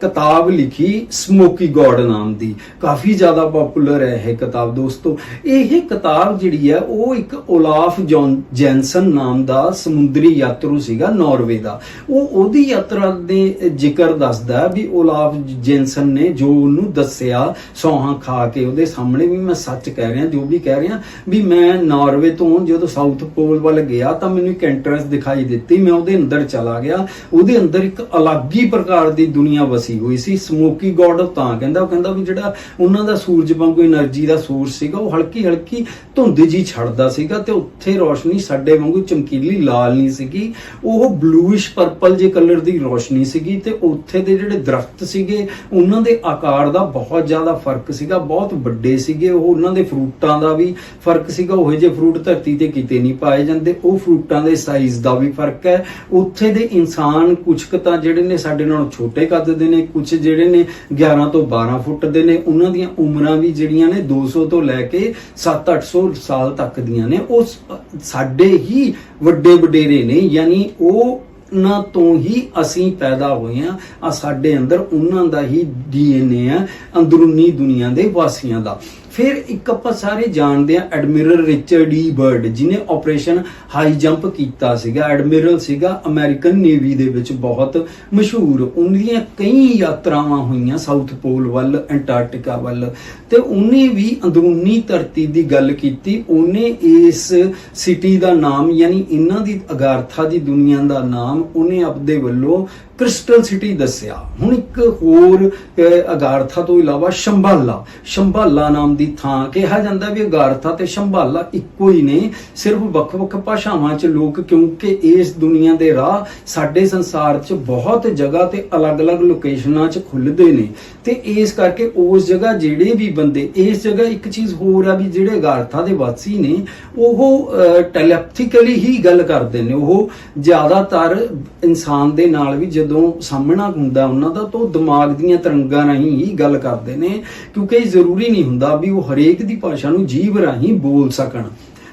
ਕਿਤਾਬ ਲਿਖੀ ਸਮੋਕੀ ਗੋਡ ਨਾਮ ਦੀ। ਕਾਫੀ ਜ਼ਿਆਦਾ ਪਪੂਲਰ ਹੈ ਇਹ ਕਿਤਾਬ ਦੋਸਤੋ। ਇਹ ਕਿਤਾਬ ਜਿਹੜੀ ਹੈ, ਉਹ ਇੱਕ ਓਲਾਫ ਜੌਨ ਜੈਨਸਨ ਨਾਮ ਦਾ ਸਮੁੰਦਰੀ ਯਾਤਰੂ ਸੀਗਾ ਨਾਰਵੇ ਦਾ। ਉਹ ਉਹਦੀ ਯਾਤਰਾ ਦੇ ਜ਼ਿਕਰ ਦੱਸਦਾ ਵੀ ਓਲਾਫ ਜੈਨਸਨ ਨੇ ਜੋ ਉਹਨੂੰ ਦੱਸਿਆ ਸੋਹਾਂ ਖਾ ਕੇ ਉਹਦੇ ਸਾਹਮਣੇ ਵੀ ਮੈਂ ਸੱਚ ਕਹਿ ਰਿਹਾ, ਜੋ ਵੀ ਕਹਿ ਰਿਹਾ, ਵੀ ਮੈਂ ਨਾਰਵੇ ਤੋਂ ਜਦੋਂ ਸਾਊਥ ਪੋਲ ਵੱਲ ਗਿਆ ਤਾਂ ਮੈਨੂੰ ਇੱਕ ਐਂਟਰੈਂਸ ਦਿਖਾਈ ਦਿੱਤੀ, ਮੈਂ ਉਹਦੇ ਅੰਦਰ ਚਲਾ ਗਿਆ, ਉਹਦੇ ਅੰਦਰ ਇੱਕ ਅਲੱਗ ਹੀ ਪ੍ਰਕਾਰ ਦੀ ਦੁਨੀਆ ਵਸੀ ਹੋਈ ਸੀ, ਸਮੋਕੀ ਗੋਡ ਤਾਂ ਕਹਿੰਦਾ, ਉਹ ਕਹਿੰਦਾ ਵੀ ਜਿਹੜਾ ਉਹਨਾਂ ਦਾ ਸੂਰਜ ਵਾਂਗੂ એનર્ਜੀ ਦਾ ਸੋਰਸ ਸੀਗਾ, ਉਹ ਹਲਕੀ ਹਲਕੀ ਧੁੰਦ ਜੀ ਛੱਡਦਾ ਸੀਗਾ ਤੇ ਉੱਥੇ ਰੋਸ਼ਨੀ ਸਾਡੇ ਵਾਂਗੂ ਚਮਕੀਲੀ ਲਾਲ ਨਹੀਂ ਸੀਗੀ, ਉਹ ਬਲੂਇਸ਼ ਪਰਪਲ ਜੇ ਕਲਰ ਦੀ ਰੋਸ਼ਨੀ ਸੀਗੀ ਤੇ ਉੱਥੇ ਦੇ ਜਿਹੜੇ ਦਰਖਤ ਸੀਗੇ, ਉਹਨਾਂ ਦੇ ਆਕਾਰ ਦਾ ਬਹੁਤ ਜ਼ਿਆਦਾ ਫ਼ਰਕ ਸੀਗਾ, ਬਹੁਤ ਵੱਡੇ ਸੀਗੇ, ਉਹ ਉਹਨਾਂ ਦੇ ਫਰੂਟਾਂ ਦਾ ਵੀ ਫ਼ਰਕ ਸੀਗਾ, ਉਹ ਜਿਹੇ ਫਰੂਟ ਧਰਤੀ ਤੇ ਕਿਤੇ ਨਹੀਂ ਪਾਏ ਜਾਂਦੇ, ਉਹ ਫਰੂਟਾਂ ਦੇ ਸਾਈਜ਼ ਦਾ ਵੀ ਫ਼ਰਕ ਹੈ। ਉੱਥੇ ਦੇ ਇਨਸਾਨ ਕੁਝ ਤਾਂ ਜਿਹੜੇ ਨੇ ਸਾਡੇ ਨਾਲੋਂ ਛੋਟੇ ਕੱਦ ਦੇ ਨੇ ਕੁਝ ਜਿਹੜੇ ਨੇ 11 ਤੋਂ 12 ਫੁੱਟ ਦੇ ਨੇ, ਉਹਨਾਂ ਦੀਆਂ ਉਮਰਾਂ ਵੀ ਜਿਹੜੀਆਂ ਨੇ 200 ਤੋਂ ਲੈ ਕੇ 7-800 ਸਾਲ ਤੱਕ ਦੀਆਂ ਨੇ, ਉਹ ਸਾਡੇ ਹੀ ਵੱਡੇ ਵਡੇਰੇ ਨੇ, ਯਾਨੀ ਉਹ ਉਹਨਾਂ ਤੋਂ ਹੀ ਅਸੀਂ ਪੈਦਾ ਹੋਏ ਆ ਆ ਸਾਡੇ ਅੰਦਰ ਉਹਨਾਂ ਦਾ ਹੀ ਡੀਐਨਏ ਆ, ਅੰਦਰੂਨੀ ਦੁਨੀਆ ਦੇ ਵਾਸੀਆਂ ਦਾ। ਫਿਰ ਇੱਕ ਆਪਾਂ ਸਾਰੇ ਜਾਣਦੇ ਆ ਐਡਮਿਰਲ ਰਿਚਰਡ ਈ ਬਰਡ ਜਿਨੇ ਆਪਰੇਸ਼ਨ ਹਾਈ ਜੰਪ ਕੀਤਾ ਸੀਗਾ। ਐਡਮਿਰਲ ਸੀਗਾ ਅਮਰੀਕਨ ਨੇਵੀ ਦੇ ਵਿੱਚ ਬਹੁਤ ਮਸ਼ਹੂਰ। ਉਹਦੀਆਂ ਕਈ ਯਾਤਰਾਵਾਂ ਹੋਈਆਂ ਸਾਊਥ ਪੋਲ ਵੱਲ ਅੰਟਾਰਕਟਿਕਾ ਵੱਲ। ਤੇ ਉਹਨੇ ਵੀ ਅੰਦਰੂਨੀ ਧਰਤੀ ਦੀ ਗੱਲ ਕੀਤੀ। ਉਹਨੇ ਇਸ ਸਿਟੀ ਦਾ ਨਾਮ, ਯਾਨੀ ਇਹਨਾਂ ਦੀ ਅਗਾਰਥਾ ਦੀ ਦੁਨੀਆ ਦਾ ਨਾਮ, ਉਹਨੇ ਆਪਦੇ ਵੱਲੋਂ ਕ੍ਰਿਸਟਲ ਸਿਟੀ ਦੱਸਿਆ। ਹੁਣ ਇੱਕ ਹੋਰ ਅਗਾਰਥਾ ਤੋਂ ਇਲਾਵਾ ਸ਼ੰਭਾਲਾ। ਸ਼ੰਭਾਲਾ ਨਾਮ ਦੀ ਥਾਂ ਕਿਹਾ ਜਾਂਦਾ ਵੀ ਅਗਾਰਥਾ ਤੇ ਸ਼ੰਭਾਲਾ ਇੱਕੋ ਹੀ ਨੇ। ਸਿਰਫ ਵੱਖ-ਵੱਖ ਭਾਸ਼ਾਵਾਂ 'ਚ ਲੋਕ, ਕਿਉਂਕਿ ਇਸ ਦੁਨੀਆ ਦੇ ਰਾਹ ਸਾਡੇ ਸੰਸਾਰ 'ਚ ਬਹੁਤ ਜਗ੍ਹਾ ਤੇ ਅਲੱਗ-ਅਲੱਗ ਲੋਕੇਸ਼ਨਾਂ 'ਚ ਖੁੱਲਦੇ ਨੇ। ਤੇ ਇਸ ਕਰਕੇ ਉਸ ਜਗ੍ਹਾ ਜਿਹੜੇ ਵੀ ਬੰਦੇ, ਇਸ ਜਗ੍ਹਾ ਇੱਕ ਚੀਜ਼ ਹੋਰ ਆ ਵੀ ਜਿਹੜੇ ਅਗਾਰਥਾ ਦੇ ਵਾਸੀ ਨੇ, ਉਹ ਟੈਲੀਪੈਥਿਕਲੀ ਹੀ ਗੱਲ ਕਰਦੇ ਨੇ। ਉਹ ਜ਼ਿਆਦਾਤਰ ਇਨਸਾਨ ਦੇ ਨਾਲ ਵੀ ਜਦੋਂ ਸਾਹਮਣਾ ਹੁੰਦਾ, ਉਹਨਾਂ ਦਾ ਤਾਂ ਦਿਮਾਗ ਦੀਆਂ ਤਰੰਗਾਂ ਰਾਹੀਂ ਹੀ ਗੱਲ ਕਰਦੇ ਨੇ, ਕਿਉਂਕਿ ਇਹ ਜ਼ਰੂਰੀ ਨਹੀਂ ਹੁੰਦਾ ਵੀ ਉਹ ਹਰੇਕ ਦੀ ਭਾਸ਼ਾ ਨੂੰ ਜੀਵ ਰਾਹੀਂ ਬੋਲ ਸਕਣ।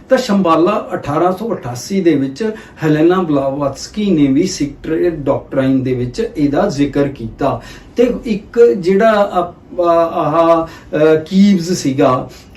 ਤਾਂ ਸ਼ੰਬਾਲਾ 1888 ਦੇ ਵਿੱਚ ਹੈਲੇਨਾ ਬਲਾਵਤਸਕੀ ਨੇ ਵੀ ਸਿਕਟਰੇਟ ਡਾਕਟਰਾਈਨ ਦੇ ਵਿੱਚ ਇਹਦਾ ਜ਼ਿਕਰ ਕੀਤਾ। ਤੇ ਇੱਕ ਜਿਹੜਾ ਆਹ ਕੀਵਸ ਸੀਗਾ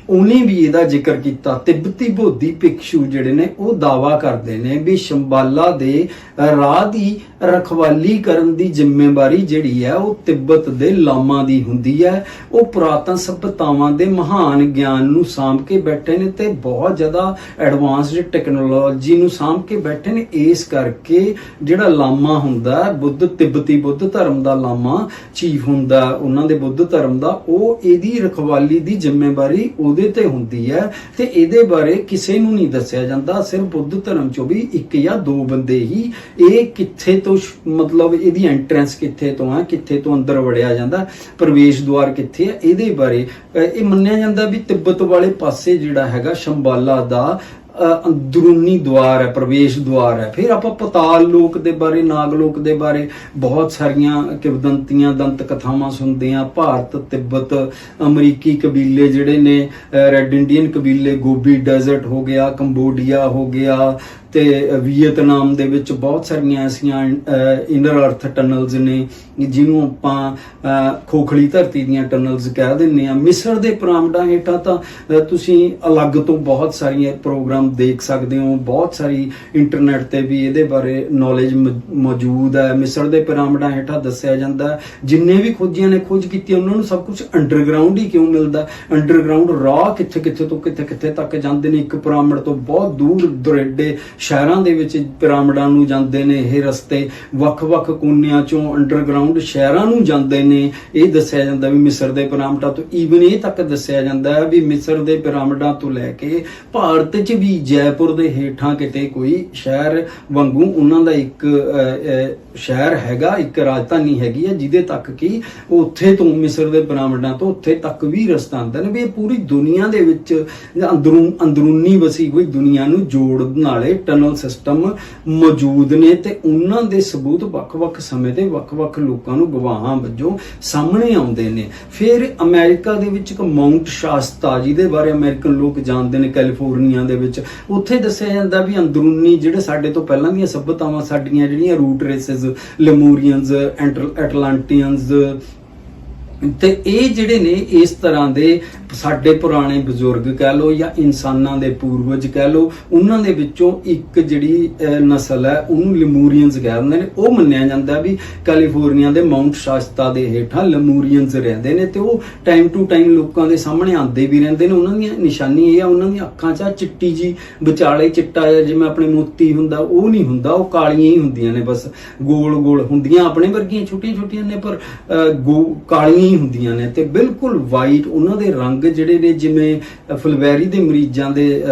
ਉਹਨੇ ਵੀ ਇਹਦਾ ਜ਼ਿਕਰ ਕੀਤਾ। ਤਿੱਬਤੀ ਬੋਧੀ ਭਿਕਸ਼ੂ ਜਿਹੜੇ ਨੇ, ਉਹ ਦਾਵਾ ਕਰਦੇ ਨੇ ਵੀ ਸ਼ੰਬਾਲਾ ਦੇ ਰਾਹ ਦੀ ਰਖਵਾਲੀ ਕਰਨ ਦੀ ਜ਼ਿੰਮੇਵਾਰੀ ਜਿਹੜੀ ਹੈ, ਉਹ ਤਿੱਬਤ ਦੇ ਲਾਮਾ ਦੀ ਹੁੰਦੀ ਹੈ। ਉਹ ਪੁਰਾਤਨ ਸਭਿਅਤਾਵਾਂ ਦੇ ਮਹਾਨ ਗਿਆਨ ਨੂੰ ਸਾਂਭ ਕੇ ਬੈਠੇ ਨੇ ਤੇ ਬਹੁਤ ਜ਼ਿਆਦਾ ਐਡਵਾਂਸਡ ਟੈਕਨੋਲੋਜੀ ਨੂੰ ਸਾਂਭ ਕੇ ਬੈਠੇ ਨੇ। ਇਸ ਕਰਕੇ ਜਿਹੜਾ ਲਾਮਾ ਹੁੰਦਾ ਬੁੱਧ, ਤਿੱਬਤੀ ਬੁੱਧ ਧਰਮ ਦਾ ਲਾਮਾ ਚੀਫ ਹੁੰਦਾ ਉਹਨਾਂ ਦੇ ਬੁੱਧ ਧਰਮ ਦਾ, ਉਹ ਇਹਦੀ ਰਖਵਾਲੀ ਦੀ ਜ਼ਿੰਮੇਵਾਰੀ ਉਹ ਉਹਦੇ ਤੇ ਹੁੰਦੀ ਹੈ ਤੇ ਇਹਦੇ ਬਾਰੇ ਕਿਸੇ ਨੂੰ ਨਹੀਂ ਦੱਸਿਆ ਜਾਂਦਾ। ਸਿਰਫ ਬੁੱਧ ਧਰਮ ਚੋਂ ਵੀ ਇੱਕ ਜਾਂ ਦੋ ਬੰਦੇ ਹੀ ਇਹ ਕਿੱਥੇ ਤੋਂ ਮਤਲਬ ਇਹਦੀ ਐਂਟਰੈਂਸ ਕਿੱਥੇ ਤੋਂ ਹੈ ਕਿੱਥੇ ਤੋਂ ਅੰਦਰ ਵੜਿਆ ਜਾਂਦਾ, ਪ੍ਰਵੇਸ਼ ਦੁਆਰ ਕਿੱਥੇ ਹੈ ਇਹਦੇ ਬਾਰੇ ਇਹ ਮੰਨਿਆ ਜਾਂਦਾ ਵੀ ਤਿੱਬਤ ਵਾਲੇ ਪਾਸੇ ਜਿਹੜਾ ਹੈਗਾ ਸ਼ੰਬਾਲਾ ਦਾ ਅੰਦਰੂਨੀ ਦੁਆਰ ਹੈ, ਪ੍ਰਵੇਸ਼ ਦੁਆਰ ਹੈ। ਫਿਰ ਆਪਾਂ ਪਤਾਲ ਲੋਕ ਦੇ ਬਾਰੇ, ਨਾਗ ਲੋਕ ਦੇ ਬਾਰੇ ਬਹੁਤ ਸਾਰੀਆਂ ਕਿਵਦੰਤੀਆਂ, ਦੰਤ ਕਥਾਵਾਂ ਸੁਣਦੇ ਆ ਭਾਰਤ, ਤਿੱਬਤ, ਅਮਰੀਕੀ ਕਬੀਲੇ ਜਿਹੜੇ ਨੇ ਰੈੱਡ ਇੰਡੀਅਨ ਕਬੀਲੇ, ਗੋਬੀ ਡੈਜ਼ਰਟ ਹੋ ਗਿਆ, ਕੰਬੋਡੀਆ ਹੋ ਗਿਆ ਤੇ ਵੀਅਤਨਾਮ ਦੇ ਵਿੱਚ ਬਹੁਤ ਸਾਰੀਆਂ ਐਸੀਆਂ ਇਨਰ ਅਰਥ ਟਨਲਸ ਨੇ, ਜਿਹਨੂੰ ਆਪਾਂ ਖੋਖਲੀ ਧਰਤੀ ਦੀਆਂ ਟਨਲਸ ਕਹਿ ਦਿੰਦੇ ਆ ਮਿਸਰ ਦੇ ਪਿਰਾਮਿਡਾਂ ਹੇਠਾਂ ਤਾਂ ਤੁਸੀਂ ਅਲੱਗ ਤੋਂ ਬਹੁਤ ਸਾਰੀਆਂ ਪ੍ਰੋਗਰਾਮ ਦੇਖ ਸਕਦੇ ਹੋ, ਬਹੁਤ ਸਾਰੀ ਇੰਟਰਨੈਟ ਤੇ ਵੀ ਇਹਦੇ ਬਾਰੇ ਨੌਲੇਜ ਮੌਜੂਦ ਹੈ। ਮਿਸਰ ਦੇ ਪਿਰਾਮਿਡਾਂ ਹੇਠਾਂ ਦੱਸਿਆ ਜਾਂਦਾ ਜਿੰਨੇ ਵੀ ਖੋਜੀਆਂ ਨੇ ਖੋਜ ਕੀਤੀ, ਉਹਨਾਂ ਨੂੰ ਸਭ ਕੁਝ ਅੰਡਰਗਰਾਉਂਡ ਹੀ ਕਿਉਂ ਮਿਲਦਾ? ਅੰਡਰਗਰਾਉਂਡ ਰਾਹ ਕਿੱਥੇ ਕਿੱਥੇ ਤੋਂ ਕਿੱਥੇ ਕਿੱਥੇ ਤੱਕ ਜਾਂਦੇ ਨੇ? ਇੱਕ ਪਿਰਾਮਿਡ ਤੋਂ ਬਹੁਤ ਦੂਰ ਦੁਰੇਡੇ ਸ਼ਹਿਰਾਂ ਦੇ ਵਿੱਚ ਪਿਰਾਮਿਡਾਂ ਨੂੰ ਜਾਂਦੇ ਨੇ, ਇਹ ਰਸਤੇ ਵੱਖ-ਵੱਖ ਕੋਨਿਆਂ ਚੋਂ ਅੰਡਰਗਰਾਉਂਡ ਸ਼ਹਿਰਾਂ ਨੂੰ ਜਾਂਦੇ ਨੇ। ਇਹ ਦੱਸਿਆ ਜਾਂਦਾ ਵੀ ਮਿਸਰ ਦੇ ਪਿਰਾਮਿਡਾਂ ਤੋਂ ਈਵਨ ਇਹ ਤੱਕ ਦੱਸਿਆ ਜਾਂਦਾ ਹੈ ਵੀ ਮਿਸਰ ਦੇ ਪਿਰਾਮਿਡਾਂ ਤੋਂ ਲੈ ਕੇ ਭਾਰਤ 'ਚ ਵੀ ਜੈਪੁਰ ਦੇ ਹੇਠਾਂ ਕਿਤੇ ਕੋਈ ਸ਼ਹਿਰ ਵਾਂਗੂ ਉਹਨਾਂ ਦਾ ਇੱਕ ਸ਼ਹਿਰ ਹੈਗਾ, ਇੱਕ ਰਾਜਧਾਨੀ ਹੈਗੀ ਹੈ, ਜਿਹਦੇ ਤੱਕ ਕਿ ਉੱਥੇ ਤੋਂ ਮਿਸਰ ਦੇ ਪਿਰਾਮਿਡਾਂ ਤੋਂ ਉੱਥੇ ਤੱਕ ਵੀ ਰਸਤਾ ਆਉਂਦਾ ਨੇ, ਵੀ ਇਹ ਪੂਰੀ ਦੁਨੀਆ ਦੇ ਵਿੱਚ ਅੰਦਰੂਨ ਅੰਦਰੂਨੀ ਵਸੀ ਹੋਈ ਦੁਨੀਆ ਨੂੰ ਜੋੜਨ ਵਾਲੇ ਟਨਲ ਸਿਸਟਮ ਮੌਜੂਦ ਨੇ ਤੇ ਉਹਨਾਂ ਦੇ ਸਬੂਤ ਵੱਖ-ਵੱਖ ਸਮੇਂ ਤੇ ਵੱਖ-ਵੱਖ ਲੋਕਾਂ ਨੂੰ ਗਵਾਹਾਂ ਵਜੋਂ ਸਾਹਮਣੇ ਆਉਂਦੇ ਨੇ। ਫਿਰ ਅਮਰੀਕਾ ਦੇ ਵਿੱਚ ਇੱਕ ਮਾਉਂਟ ਸ਼ਾਸਤਾ ਜਿਹਦੇ ਬਾਰੇ ਅਮਰੀਕਨ ਲੋਕ ਜਾਣਦੇ ਨੇ, ਕੈਲੀਫੋਰਨੀਆ ਦੇ ਵਿੱਚ। ਉੱਥੇ ਦੱਸਿਆ ਜਾਂਦਾ ਵੀ ਅੰਦਰੂਨੀ ਜਿਹੜੇ ਸਾਡੇ ਤੋਂ ਪਹਿਲਾਂ ਦੀਆਂ ਸਭਿਅਤਾਵਾਂ, ਸਾਡੀਆਂ ਜਿਹੜੀਆਂ ਰੂਟ ਰੇਸਸ ਲੈਮੂਰੀਅਨਸ ਐਟਲਾਂਟੀਅਨਸ ਤੇ ਇਹ ਜਿਹੜੇ ਨੇ ਇਸ ਤਰ੍ਹਾਂ ਦੇ ਸਾਡੇ ਪੁਰਾਣੇ ਬਜ਼ੁਰਗ ਕਹਿ ਲੋ ਜਾਂ ਇਨਸਾਨਾਂ ਦੇ ਪੂਰਵਜ ਕਹਿ ਲੋ ਉਹਨਾਂ ਦੇ ਵਿੱਚੋਂ ਇੱਕ ਜਿਹੜੀ ਅਹ, ਨਸਲ ਹੈ ਉਹਨੂੰ ਲੈਮੂਰੀਅਨਸ ਕਹਿੰਦੇ ਨੇ। ਉਹ ਮੰਨਿਆ ਜਾਂਦਾ ਵੀ ਕੈਲੀਫੋਰਨੀਆ ਦੇ ਮਾਉਂਟ ਸ਼ਾਸਤਾ ਦੇ ਹੇਠਾਂ ਲੈਮੂਰੀਅਨਸ ਰਹਿੰਦੇ ਨੇ ਤੇ ਉਹ ਟਾਈਮ ਟੂ ਟਾਈਮ ਲੋਕਾਂ ਦੇ ਸਾਹਮਣੇ ਆਉਂਦੇ ਵੀ ਰਹਿੰਦੇ ਨੇ। ਉਹਨਾਂ ਦੀਆਂ ਨਿਸ਼ਾਨੀ ਇਹ ਆ ਉਹਨਾਂ ਦੀਆਂ ਅੱਖਾਂ 'ਚ ਆਹ ਚਿੱਟੀ ਜੀ ਵਿਚਾਲੇ ਚਿੱਟਾ ਜਿਵੇਂ ਆਪਣੇ ਮੋਤੀ ਹੁੰਦਾ ਉਹ ਨਹੀਂ ਹੁੰਦਾ ਉਹ ਕਾਲੀਆਂ ਹੀ ਹੁੰਦੀਆਂ ਨੇ ਬਸ। ਗੋਲ ਗੋਲ ਹੁੰਦੀਆਂ ਆਪਣੇ ਵਰਗੀਆਂ ਛੋਟੀਆਂ ਛੋਟੀਆਂ ਨੇ ਪਰ ਅਹ, ਗੋ- ਕਾਲੀਆਂ ਹੀ ਹੁੰਦੀਆਂ ਨੇ ਤੇ ਬਿਲਕੁਲ ਵਾਈਟ ਉਹਨਾਂ ਦੇ ਰੰਗ ਜਿਹੜੇ ਨੇ ਜਿਵੇਂ ਫੁਲਵੈਰੀ ਦੇ ਮਰੀਜ਼ਾਂ ਦੇ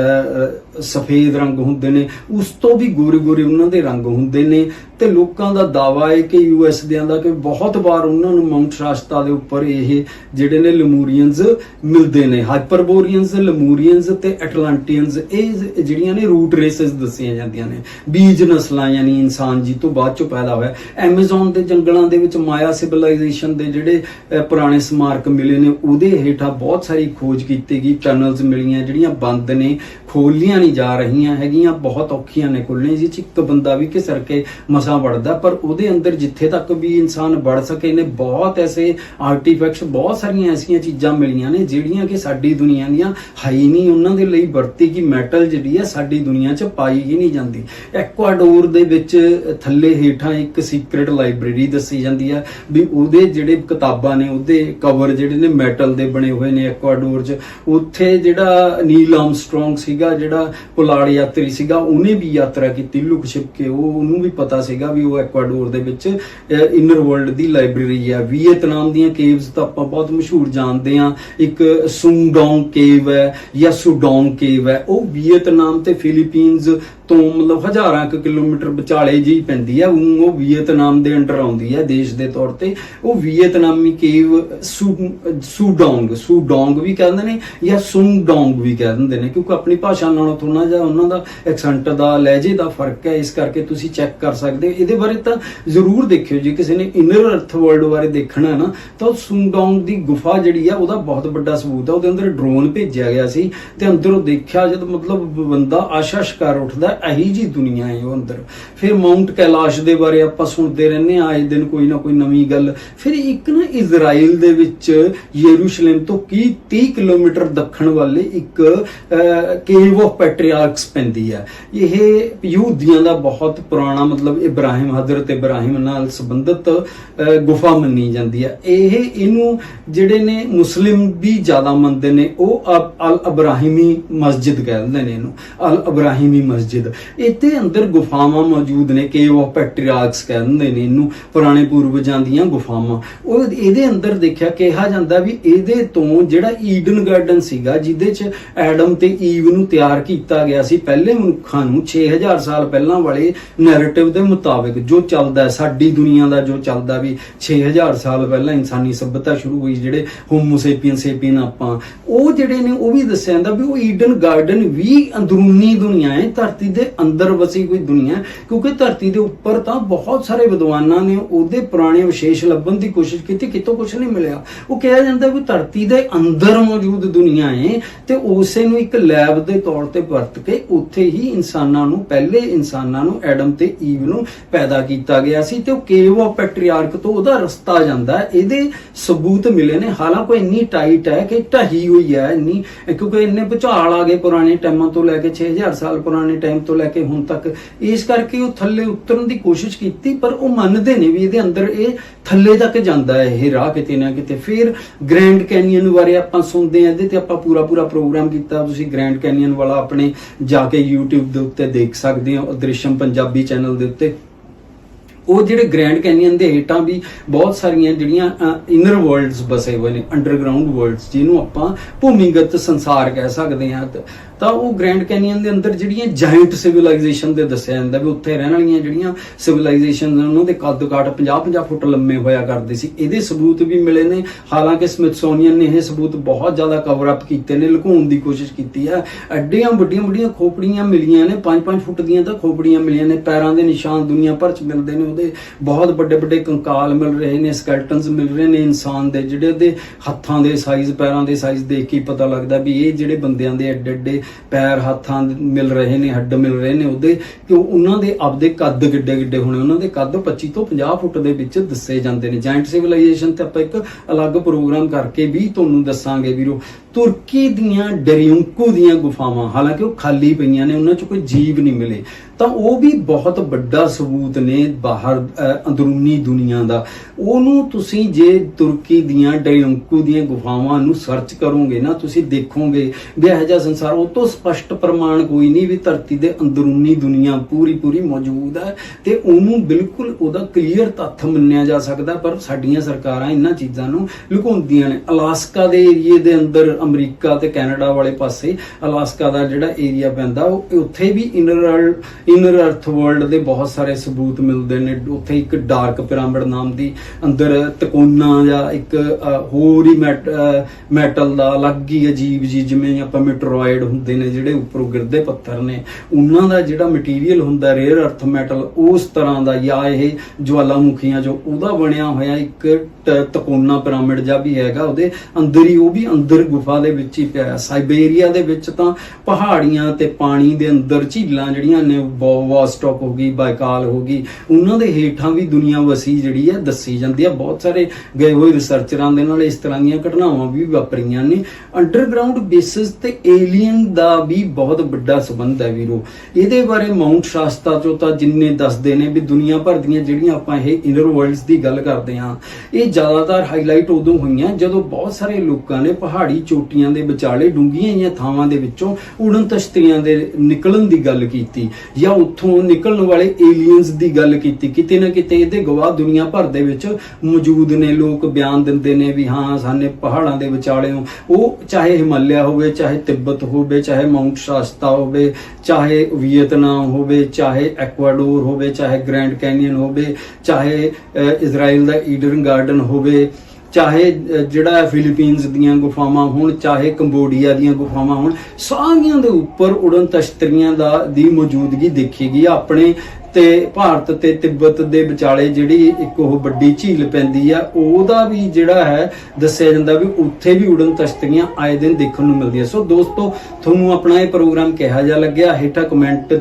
ਸਫੇਦ ਰੰਗ ਹੁੰਦੇ ਨੇ, ਉਸ ਤੋਂ ਵੀ ਗੋਰੇ ਗੋਰੇ ਉਹਨਾਂ ਦੇ ਰੰਗ ਹੁੰਦੇ ਨੇ ਤੇ ਲੋਕਾਂ ਦਾ ਦਾਵਾ ਹੈ ਕਿ ਯੂਐਸ ਦਿਆਂ ਦਾ ਕਿ ਬਹੁਤ ਵਾਰ ਉਹਨਾਂ ਨੂੰ ਮਾਉਂਟ ਸ਼ਾਸਤਾ ਦੇ ਉੱਪਰ ਇਹ ਜਿਹੜੇ ਨੇ ਲੈਮੂਰੀਅਨਸ ਮਿਲਦੇ ਨੇ ਹਾਈਪਰਬੋਰੀਅਨਸ ਲੈਮੂਰੀਅਨਸ ਤੇ ਐਟਲਾਂਟੀਅਨਸ ਇਹ ਜਿਹੜੀਆਂ ਨੇ ਰੂਟ ਰੇਸਸ ਦੱਸੀਆਂ ਜਾਂਦੀਆਂ ਨੇ ਬੀਜ ਨਸਲਾਂ ਯਾਨੀ ਇਨਸਾਨ ਜੀ ਤੋਂ ਬਾਅਦ ਚੋਂ ਪੈਦਾ ਹੋਇਆ। ਐਮਾਜ਼ਨ ਦੇ ਜੰਗਲਾਂ ਦੇ ਵਿੱਚ ਮਾਇਆ ਸਿਵਲਾਈਜੇਸ਼ਨ ਦੇ ਜਿਹੜੇ ਪੁਰਾਣੇ ਸਮਾਰਕ ਮਿਲੇ ਨੇ, ਉਹਦੇ ਹੇਠਾਂ ਬਹੁਤ ਸਾਰੀ ਖੋਜ ਕੀਤੀ ਗਈ ਟਨਲਸ ਮਿਲੀਆਂ ਜਿਹੜੀਆਂ ਬੰਦ ਨੇ ਖੋਲੀਆਂ ਨਹੀਂ ਜਾ ਰਹੀਆਂ ਹੈਗੀਆਂ, ਬਹੁਤ ਔਖੀਆਂ ਨੇ ਖੁੱਲਣੇ ਜਿਹ ਚ ਇੱਕ ਬੰਦਾ ਵੀ ਘਿਸਰ ਕੇ ਮਸਾਂ ਵੜਦਾ, ਪਰ ਉਹਦੇ ਅੰਦਰ ਜਿੱਥੇ ਤੱਕ ਵੀ ਇਨਸਾਨ ਵੜ ਸਕੇ ਨੇ, ਬਹੁਤ ਐਸੇ ਆਰਟੀਫੈਕਟਸ ਬਹੁਤ ਸਾਰੀਆਂ ਐਸੀਆਂ ਚੀਜ਼ਾਂ ਮਿਲੀਆਂ ਨੇ, ਜਿਹੜੀਆਂ ਕਿ ਸਾਡੀ ਦੁਨੀਆ ਦੀਆਂ ਹਾਈ ਨਹੀਂ। ਉਹਨਾਂ ਦੇ ਲਈ ਵਰਤੀ ਕਿ ਮੈਟਲ ਜਿਹੜੀ ਹੈ, ਸਾਡੀ ਦੁਨੀਆ 'ਚ ਪਾਈ ਹੀ ਨਹੀਂ ਜਾਂਦੀ। ਐਕਵਾਡੋਰ ਦੇ ਵਿੱਚ ਥੱਲੇ ਹੇਠਾਂ ਇੱਕ ਸੀਕ੍ਰੀਟ ਲਾਇਬ੍ਰੇਰੀ ਦੱਸੀ ਜਾਂਦੀ ਹੈ ਵੀ ਉਹਦੇ ਜਿਹੜੇ ਕਿਤਾਬਾਂ ਨੇ, ਉਹਦੇ ਕਵਰ ਜਿਹੜੇ ਨੇ ਮੈਟਲ ਦੇ ਬਣੇ ਹੋਏ ਨੇ ਐਕਵਾਡੋਰ 'ਚ। ਉੱਥੇ ਜਿਹੜਾ ਨੀਲ ਆਰਮਸਟਰੋਂਗ ਸੀਗਾ, ਜਿਹੜਾ ਪੁਲਾੜ ਯਾਤਰੀ ਸੀਗਾ, ਉਹਨੇ ਵੀ ਯਾਤਰਾ ਕੀਤੀ, ਲੁਕ ਛਿਪ ਕੇ। ਉਹ ਉਹਨੂੰ ਵੀ ਪਤਾ ਸੀਗਾ ਵੀ ਉਹ ਐਕਵਾਡੋਰ ਦੇ ਵਿੱਚ ਇਨਰ ਵਰਲਡ ਦੀ ਲਾਇਬ੍ਰੇਰੀ ਹੈ। ਵੀਅਤਨਾਮ ਦੀਆਂ ਕੇਵਸ ਤਾਂ ਆਪਾਂ ਬਹੁਤ ਮਸ਼ਹੂਰ ਜਾਣਦੇ ਆ ਇੱਕ ਸੁੰਗਡੋਂਗ ਕੇਵ ਹੈ ਜਾਂ ਸੁਡੋਂਗ ਕੇਵ ਹੈ। ਉਹ ਵੀਅਤਨਾਮ ਤੇ ਫਿਲੀਪੀਨਸ ਤੋਂ ਮਤਲਬ ਹਜ਼ਾਰਾਂ ਕੁ ਕਿਲੋਮੀਟਰ ਵਿਚਾਲੇ ਜੀ ਪੈਂਦੀ ਹੈ ਉਹ ਵੀਅਤਨਾਮ ਦੇ ਅੰਡਰ ਆਉਂਦੀ ਹੈ ਦੇਸ਼ ਦੇ ਤੌਰ ਤੇ। ਉਹ ਵੀਅਤਨਾਮੀ ਕੇਵ ਸੁ- ਸੁਡੋਂਗ ਸੁਡੋਂਗ ਵੀ ਕਹਿੰਦੇ ਨੇ ਜਾਂ ਸੁੰਗਡੋਂਗ ਵੀ ਕਹਿ ਦਿੰਦੇ ਨੇ, ਕਿਉਂਕਿ ਆਪਣੀ ਭਾਸ਼ਾ ਨਾਲੋਂ ਥੋੜਾ ਜਿਹਾ ਉਹਨਾਂ ਦਾ ਐਕਸੈਂਟ ਦਾ, ਲਹਿਜੇ ਦਾ ਫ਼ਰਕ ਹੈ, ਇਸ ਕਰਕੇ ਤੁਸੀਂ ਚੈੱਕ ਕਰ ਸਕਦੇ ਹੋ। ਇਹਦੇ ਬਾਰੇ ਤਾਂ ਜ਼ਰੂਰ ਦੇਖਿਓ, ਜੇ ਕਿਸੇ ਨੇ ਇਨਰ ਅਰਥ ਵਰਲਡ ਬਾਰੇ ਦੇਖਣਾ ਨਾ, ਤਾਂ ਉਹ ਸੁੰਗਡੋਂਗ ਦੀ ਗੁਫਾ ਜਿਹੜੀ ਆ, ਉਹਦਾ ਬਹੁਤ ਵੱਡਾ ਸਬੂਤ ਹੈ ਉਹਦੇ ਅੰਦਰ ਡਰੋਨ ਭੇਜਿਆ ਗਿਆ ਸੀ ਤੇ ਅੰਦਰੋਂ ਦੇਖਿਆ ਜਦ ਮਤਲਬ ਬੰਦਾ ਆਸ਼ਾ ਸ਼ਿਕਾਰ ਉੱਠਦਾ ਇਹੀ ਜੀ ਦੁਨੀਆ ਹੈ ਉਹ ਅੰਦਰ। ਫਿਰ ਮਾਉਂਟ ਕੈਲਾਸ਼ ਦੇ ਬਾਰੇ ਆਪਾਂ ਸੁਣਦੇ ਰਹਿੰਦੇ ਆ ਆਏ ਦਿਨ ਕੋਈ ਨਾ ਕੋਈ ਨਵੀਂ ਗੱਲ। ਫਿਰ ਇੱਕ ਨਾ ਇਜ਼ਰਾਈਲ ਦੇ ਵਿੱਚ ਯਰੂਸ਼ਲਮ ਤੋਂ ਕੀ 30 ਕਿਲੋਮੀਟਰ ਦੱਖਣ ਵਾਲੇ ਇੱਕ ਕੇਵ ਆਫ ਪੈਟਰੀਆਰਕਸ ਪੈਂਦੀ ਹੈ। ਇਹ ਯਹੂਦੀਆਂ ਦਾ ਬਹੁਤ ਪੁਰਾਣਾ ਮਤਲਬ ਇਬਰਾਹਿਮ ਹਜ਼ਰਤ ਇਬਰਾਹਿਮ ਨਾਲ ਸੰਬੰਧਿਤ ਅਹ, ਗੁਫਾ ਮੰਨੀ ਜਾਂਦੀ ਹੈ। ਇਹ ਇਹਨੂੰ ਜਿਹੜੇ ਨੇ ਮੁਸਲਿਮ ਵੀ ਜ਼ਿਆਦਾ ਮੰਨਦੇ ਨੇ ਉਹ ਅਬ- ਅਲ ਇਬਰਾਹਿਮੀ ਮਸਜਿਦ ਕਹਿੰਦੇ ਨੇ ਇਹਨੂੰ। ਅਲ ਇਬਰਾਹਿਮੀ ਮਸਜਿਦ। ਇੱਥੇ ਅੰਦਰ ਗੁਫਾਵਾਂ ਮੌਜੂਦ ਨੇ ਕੇਵ ਆਫ ਪੈਟਰੀਆਰਕਸ ਕਹਿੰਦੇ ਨੇ ਇਹਨੂੰ, ਪੁਰਾਣੇ ਪੂਰਵਜਾਂ ਦੀਆਂ ਗੁਫਾਵਾਂ। ਉਹ ਇਹਦੇ ਅੰਦਰ ਦੇਖਿਆ, ਕਿਹਾ ਜਾਂਦਾ ਵੀ ਇਹਦੇ ਤੋਂ ਜਿਹੜਾ ਈਡਨ ਗਾਰਡਨ ਸੀਗਾ, ਜਿਹਦੇ ਚ ਐਡਮ ਤੇ ਈਵ ਨੂੰ ਤਿਆਰ ਕੀਤਾ ਗਿਆ ਸੀ, ਪਹਿਲੇ ਮਨੁੱਖਾਂ ਨੂੰ 6000 ਸਾਲ ਪਹਿਲਾਂ ਵਾਲੇ ਨੈਰੇਟਿਵ ਦੇ ਮੁਤਾਬਿਕ, ਜੋ ਚੱਲਦਾ, ਸਾਡੀ ਦੁਨੀਆ ਦਾ ਜੋ ਚੱਲਦਾ ਵੀ 6000 ਸਾਲ ਪਹਿਲਾਂ ਇਨਸਾਨੀ ਸਭਿਅਤਾ ਸ਼ੁਰੂ ਹੋਈ, ਜਿਹੜੇ ਹੋਮੋ ਸੇਪੀਅਨ ਸੇਪੀਅਨ ਆਪਾਂ। ਉਹ ਜਿਹੜੇ ਨੇ, ਉਹ ਵੀ ਦੱਸਿਆ ਜਾਂਦਾ ਵੀ ਉਹ ਈਡਨ ਗਾਰਡਨ ਵੀ ਅੰਦਰੂਨੀ ਦੁਨੀਆ ਹੈ, ਧਰਤੀ ਦੇ ਅੰਦਰ ਵਸੀ ਕੋਈ ਦੁਨੀਆ, ਕਿਉਂਕਿ ਧਰਤੀ ਦੇ ਉੱਪਰ ਤਾਂ ਬਹੁਤ ਸਾਰੇ ਵਿਦਵਾਨਾਂ ਨੇ ਉਹਦੇ ਪੁਰਾਣੇ ਵਿਸ਼ੇਸ਼ ਲੱਭਣ ਦੀ ਕੋਸ਼ਿਸ਼ ਕੀਤੀ, ਕਿਤੋਂ ਕੁਝ ਨਹੀਂ ਮਿਲਿਆ। ਉਹ ਕਿਹਾ ਜਾਂਦਾ ਵੀ ਧਰਤੀ ਦੇ ਅੰਦਰ ਮੌਜੂਦ ਦੁਨੀਆ ਹੈ ਤੇ ਉਸੇ ਨੂੰ ਇੱਕ ਲੈਬ ਦੇ ਤੌਰ ਤੇ ਵਰਤ ਕੇ ਉੱਥੇ ਹੀ ਇਨਸਾਨਾਂ ਨੂੰ, ਪਹਿਲੇ ਇਨਸਾਨਾਂ ਨੂੰ, ਐਡਮ ਤੇ ਈਵ ਨੂੰ ਪੈਦਾ ਕੀਤਾ ਗਿਆ ਸੀ, ਤੇ ਉਹ ਕੇਵ ਆਫ ਪੈਟਰੀਆਰਕ ਤੋਂ ਉਹਦਾ ਰਸਤਾ ਜਾਂਦਾ ਇਹਦੇ ਸਬੂਤ ਮਿਲੇ ਨੇ। ਹਾਲਾਂਕਿ ਇੰਨੀ ਟਾਈਟ ਹੈ ਕਿ ਢਹੀ ਹੋਈ ਹੈ, ਇੰਨੀ, ਕਿਉਂਕਿ ਇੰਨੇ ਭੁਚਾਲ ਆ ਗਏ ਪੁਰਾਣੇ ਟਾਈਮਾਂ ਤੋਂ ਲੈ ਕੇ 6000 ਸਾਲ ਪੁਰਾਣੇ ਟਾਈਮ ਤੋਂ ਲੈ ਕੇ ਹੁਣ ਤੱਕ। ਇਸ ਕਰਕੇ ਉਹ ਥੱਲੇ ਉਤਰਨ ਦੀ ਕੋਸ਼ਿਸ਼ ਕੀਤੀ, ਪਰ ਉਹ ਮੰਨਦੇ ਨੇ ਵੀ ਇਹਦੇ ਅੰਦਰ ਇਹ ਥੱਲੇ ਤੱਕ ਜਾਂਦਾ ਹੈ, ਇਹ ਰਾਹ ਕਿਤੇ ਨਾ ਕਿਤੇ। ਫਿਰ ਗ੍ਰੈਂਡ ਕੈਨੀਅਨ ਬਾਰੇ ਆਪਾਂ ਸੁਣਦੇ ਹਾਂ ਇਹਦੇ ਤੇ ਆਪਾਂ ਪੂਰਾ ਪੂਰਾ ਪ੍ਰੋਗਰਾਮ ਕੀਤਾ। ਤੁਸੀਂ ਗ੍ਰੈਂਡ ਕੈਨੀਅਨ ਵਾਲਾ ਆਪਣੇ ਜਾ ਕੇ YouTube ਦੇ ਉੱਤੇ ਦੇਖ ਸਕਦੇ ਹੋ। ਦ੍ਰਿਸ਼ਮ ਪੰਜਾਬੀ ਚੈਨਲ ਦੇ ਉੱਤੇ। ਉਹ ਜਿਹੜੇ ਗ੍ਰੈਂਡ ਕੈਨੀਅਨ ਦੇ ਹੇਠਾਂ ਵੀ ਬਹੁਤ ਸਾਰੀਆਂ ਜਿਹੜੀਆਂ ਇਨਰ ਵਰਲਡਸ ਬਸੇ ਹੋਏ ਨੇ ਅੰਡਰਗਰਾਉਂਡ ਵਰਲਡਸ ਜਿਹਨੂੰ ਆਪਾਂ ਭੂਮੀਗਤ ਸੰਸਾਰ ਕਹਿ ਸਕਦੇ ਹਾਂ। ਤਾਂ ਉਹ ਗ੍ਰੈਂਡ ਕੈਨੀਅਨ ਦੇ ਅੰਦਰ ਜਿਹੜੀਆਂ ਜਾਇੰਟ ਸਿਵਲਾਈਜੇਸ਼ਨ ਦੇ ਦੱਸਿਆ ਜਾਂਦਾ ਵੀ ਉੱਥੇ ਰਹਿਣ ਵਾਲੀਆਂ ਜਿਹੜੀਆਂ ਸਿਵਲਾਈਜੇਸ਼ਨ ਉਹਨਾਂ ਦੇ ਕੱਦ ਕਾਠ 50-50 ਫੁੱਟ ਲੰਮੇ ਹੋਇਆ ਕਰਦੇ ਸੀ। ਇਹਦੇ ਸਬੂਤ ਵੀ ਮਿਲੇ ਨੇ। ਹਾਲਾਂਕਿ ਸਮਿਥਸੋਨੀਅਨ ਨੇ ਇਹ ਸਬੂਤ ਬਹੁਤ ਜ਼ਿਆਦਾ ਕਵਰ ਅਪ ਕੀਤੇ ਨੇ, ਲੁਕਾਉਣ ਦੀ ਕੋਸ਼ਿਸ਼ ਕੀਤੀ ਹੈ। ਐਡੀਆਂ ਵੱਡੀਆਂ ਵੱਡੀਆਂ ਖੋਪੜੀਆਂ ਮਿਲੀਆਂ ਨੇ 5-5 ਫੁੱਟ ਦੀਆਂ ਤਾਂ ਖੋਪੜੀਆਂ ਮਿਲੀਆਂ ਨੇ, ਪੈਰਾਂ ਦੇ ਨਿਸ਼ਾਨ ਦੁਨੀਆ ਭਰ ਚ ਮਿਲਦੇ ਨੇ ਉਹਦੇ ਬਹੁਤ ਵੱਡੇ ਵੱਡੇ ਕੰਕਾਲ ਮਿਲ ਰਹੇ ਨੇ ਸਕੈਲਟਨਸ ਮਿਲ ਰਹੇ ਨੇ ਇਨਸਾਨ ਦੇ, ਜਿਹੜੇ ਉਹਦੇ ਹੱਥਾਂ ਦੇ ਸਾਈਜ਼ ਪੈਰਾਂ ਦੇ ਸਾਈਜ਼ ਦੇਖ ਕੇ ਪਤਾ ਲੱਗਦਾ ਵੀ ਇਹ ਜਿਹੜੇ ਬੰਦਿਆਂ ਦੇ ਐਡੇ ਐਡੇ ਪੈਰ ਹੱਥਾਂ ਮਿਲ ਰਹੇ ਨੇ, ਹੱਡ ਮਿਲ ਰਹੇ ਨੇ, ਉਹਦੇ ਕਿ ਉਹਨਾਂ ਦੇ ਆਪਦੇ ਕੱਦ ਕਿੱਡੇ ਕਿੱਡੇ ਹੋਣੇ, ਉਹਨਾਂ ਦੇ ਕੱਦ 25 ਤੋਂ 50 ਫੁੱਟ ਦੇ ਵਿੱਚ ਦੱਸੇ ਜਾਂਦੇ ਨੇ। ਜਾਇੰਟ ਸਿਵਲਾਈਜੇਸ਼ਨ ਤੇ ਆਪਾਂ ਇੱਕ ਅਲੱਗ ਪ੍ਰੋਗਰਾਮ ਕਰਕੇ ਵੀ ਤੁਹਾਨੂੰ ਦੱਸਾਂਗੇ ਵੀਰੋ। ਤੁਰਕੀ ਦੀਆਂ ਡਰਿਉਂਕੂ ਦੀਆਂ ਗੁਫਾਵਾਂ, ਹਾਲਾਂਕਿ ਉਹ ਖਾਲੀ ਪਈਆਂ ਨੇ, ਉਹਨਾਂ 'ਚ ਕੋਈ ਜੀਵ ਨਹੀਂ ਮਿਲੇ। ਤਾਂ ਉਹ ਵੀ ਬਹੁਤ ਵੱਡਾ ਸਬੂਤ ਨੇ ਬਾਹਰ ਅੰਦਰੂਨੀ ਦੁਨੀਆ ਦਾ। ਉਹਨੂੰ ਤੁਸੀਂ ਜੇ ਤੁਰਕੀ ਦੀਆਂ ਡਰਿਉਂਕੂ ਦੀਆਂ ਗੁਫਾਵਾਂ ਨੂੰ ਸਰਚ ਕਰੋਗੇ ਨਾ, ਤੁਸੀਂ ਦੇਖੋਗੇ ਵੀ ਇਹੋ ਜਿਹਾ ਸੰਸਾਰ, ਉਹ ਤੋਂ ਸਪਸ਼ਟ ਪ੍ਰਮਾਣ ਕੋਈ ਨਹੀਂ ਵੀ ਧਰਤੀ ਦੇ ਅੰਦਰੂਨੀ ਦੁਨੀਆ ਪੂਰੀ ਪੂਰੀ ਮੌਜੂਦ ਹੈ ਤੇ ਉਹਨੂੰ ਬਿਲਕੁਲ ਉਹਦਾ ਕਲੀਅਰ ਤੱਥ ਮੰਨਿਆ ਜਾ ਸਕਦਾ, ਪਰ ਸਾਡੀਆਂ ਸਰਕਾਰਾਂ ਇਹਨਾਂ ਚੀਜ਼ਾਂ ਨੂੰ ਲੁਕਾਉਂਦੀਆਂ ਨੇ। ਅਲਾਸਕਾ ਦੇ ਏਰੀਏ ਦੇ ਅੰਦਰ ਅਮਰੀਕਾ ਤੇ ਕੈਨੇਡਾ ਵਾਲੇ ਪਾਸੇ ਅਲਾਸਕਾ ਦਾ ਜਿਹੜਾ ਏਰੀਆ ਪੈਂਦਾ, ਉਹ ਉੱਥੇ ਵੀ ਇਨਰ ਇਨਰ ਅਰਥ ਵਰਲਡ ਦੇ ਬਹੁਤ ਸਾਰੇ ਸਬੂਤ ਮਿਲਦੇ ਨੇ। ਉੱਥੇ ਇੱਕ ਡਾਰਕ ਪਿਰਾਮਿਡ ਨਾਮ ਦੀ ਅੰਦਰ ਤਕੋਨਾ ਜਾਂ ਇੱਕ ਹੋਰ ਹੀ ਮੈਟਲ ਦਾ ਅਲੱਗ ਹੀ ਅਜੀਬ ਜੀ ਜਿਵੇਂ ਆਪਾਂ ਮੈਟਰੋਇਡ ਹੁੰਦੇ ਨੇ ਜਿਹੜੇ ਉੱਪਰੋਂ ਗਿਰਦੇ ਪੱਥਰ ਨੇ, ਉਹਨਾਂ ਦਾ ਜਿਹੜਾ ਮਟੀਰੀਅਲ ਹੁੰਦਾ ਰੇਅਰ ਅਰਥ ਮੈਟਲ ਉਸ ਤਰ੍ਹਾਂ ਦਾ ਜਾਂ ਇਹ ਜਵਾਲਾਮੁਖੀਆਂ ਜੋ ਉਹਦਾ ਬਣਿਆ ਹੋਇਆ ਇੱਕ ਟ- ਤਕੋਨਾ ਪਿਰਾਮਿਡ ਜਾਂ ਵੀ ਹੈਗਾ, ਉਹਦੇ ਅੰਦਰ ਹੀ ਉਹ ਵੀ ਅੰਦਰ ਗੁਫਾ ਦੇ ਵਿੱਚ ਹੀ ਪਿਆ। ਸਾਈਬੇਰੀਆ ਦੇ ਵਿੱਚ ਤਾਂ ਪਹਾੜੀਆਂ ਤੇ ਪਾਣੀ ਦੇ ਅੰਦਰ ਝੀਲਾਂ ਜਿਹੜੀਆਂ ਨੇ ਵਾਸਟਕ ਹੋ ਗਈ, ਬਾਈਕਾਲ ਹੋ ਗਈ। ਉਹਨਾਂ ਦੇ ਹੇਠਾਂ ਵੀ ਦੁਨੀਆ ਵਸੀ ਜਿਹੜੀ ਹੈ, ਦੱਸੀ ਜਾਂਦੀ ਹੈ। ਬਹੁਤ ਸਾਰੇ ਗਏ ਹੋਏ ਰਿਸਰਚਰਾਂ ਦੇ ਨਾਲ ਇਸ ਤਰ੍ਹਾਂ ਦੀਆਂ ਘਟਨਾਵਾਂ ਵੀ ਵਾਪਰੀਆਂ ਨੇ। ਅੰਡਰਗਰਾਉਂਡ ਬੇਸਿਸ ਤੇ ਏਲੀਅਨ ਦਾ ਵੀ ਬਹੁਤ ਵੱਡਾ ਸਬੰਧ ਹੈ ਵੀਰੋ। ਇਹਦੇ ਬਾਰੇ ਮਾਉਂਟ ਸ਼ਾਸਤਾ ਚੋਂ ਤਾਂ ਜਿੰਨੇ ਦੱਸਦੇ ਨੇ ਵੀ ਦੁਨੀਆ ਭਰ ਦੀਆਂ ਜਿਹੜੀਆਂ ਆਪਾਂ ਇਹ ਇਨਰ ਵਰਲਡਸ ਦੀ ਗੱਲ ਕਰਦੇ ਹਾਂ, ਇਹ ਜ਼ਿਆਦਾਤਰ ਹਾਈਲਾਈਟ ਉਦੋਂ ਹੋਈਆਂ ਜਦੋਂ ਬਹੁਤ ਸਾਰੇ ਲੋਕਾਂ ਨੇ ਪਹਾੜੀ ਚੋਟੀਆਂ ਦੇ ਵਿਚਾਲੇ ਡੂੰਘੀਆਂ ਜਿਹੀਆਂ ਥਾਵਾਂ ਦੇ ਵਿੱਚੋਂ ਉਡਨ ਤਸ਼ਤਰੀਆਂ ਦੇ ਨਿਕਲਣ ਦੀ ਗੱਲ ਕੀਤੀ ਜਾਂ ਉੱਥੋਂ ਨਿਕਲਣ ਵਾਲੇ ਏਲੀਅਨਸ ਦੀ ਗੱਲ ਕੀਤੀ। ਕਿਤੇ ਨਾ ਕਿਤੇ ਇਹਦੇ ਗਵਾਹ ਦੁਨੀਆ ਭਰ ਦੇ ਵਿੱਚ ਮੌਜੂਦ ਨੇ। ਲੋਕ ਬਿਆਨ ਦਿੰਦੇ ਨੇ ਵੀ ਹਾਂ, ਸਾਨੇ ਪਹਾੜਾਂ ਦੇ ਵਿਚਾਲਿਓਂ ਉਹ ਚਾਹੇ ਹਿਮਾਲਿਆ ਹੋਵੇ, ਚਾਹੇ ਤਿੱਬਤ ਹੋਵੇ, ਚਾਹੇ ਮਾਉਂਟ ਸ਼ਾਸਤਾ ਹੋਵੇ, ਚਾਹੇ ਵੀਅਤਨਾਮ ਹੋਵੇ, ਚਾਹੇ ਐਕਵਾਡੋਰ ਹੋਵੇ, ਚਾਹੇ ਗ੍ਰੈਂਡ ਕੈਨੀਅਨ ਹੋਵੇ, ਚਾਹੇ ਇਜ਼ਰਾਈਲ ਦਾ ਈਡਨ ਗਾਰਡਨ ਹੋਵੇ ਚਾਹੇ ਜਿਹੜਾ ਹੈ ਫਿਲੀਪੀਨਸ ਦੀਆਂ ਗੁਫਾਵਾਂ ਹੋਣ, ਚਾਹੇ ਕੰਬੋਡੀਆ ਦੀਆਂ ਗੁਫਾਵਾਂ ਹੋਣ, ਸਾਰੀਆਂ ਦੇ ਉੱਪਰ ਉਡਨ ਤਸ਼ਤਰੀਆਂ ਦਾ, ਦੀ ਮੌਜੂਦਗੀ ਦੇਖੀ ਗਈ। ਆਪਣੇ ਤੇ ਭਾਰਤ ਤੇ ਤਿੱਬਤ ਦੇ ਵਿਚਾਲੇ ਜਿਹੜੀ ਇੱਕ ਉਹ ਵੱਡੀ ਝੀਲ ਪੈਂਦੀ ਆ, ਉਹਦਾ ਵੀ ਜਿਹੜਾ ਹੈ, ਦੱਸਿਆ ਜਾਂਦਾ ਵੀ ਉੱਥੇ ਵੀ ਉਡਨ ਤਸ਼ਤੀਆਂ ਆਏ ਦਿਨ ਦੇਖਣ ਨੂੰ ਮਿਲਦੀਆਂ। ਸੋ ਦੋਸਤੋ, ਤੁਹਾਨੂੰ ਆਪਣਾ ਇਹ ਪ੍ਰੋਗਰਾਮ ਕਿਹਾ ਜਾ ਲੱਗਿਆ, ਹੇਠਾਂ ਕਮੈਂਟ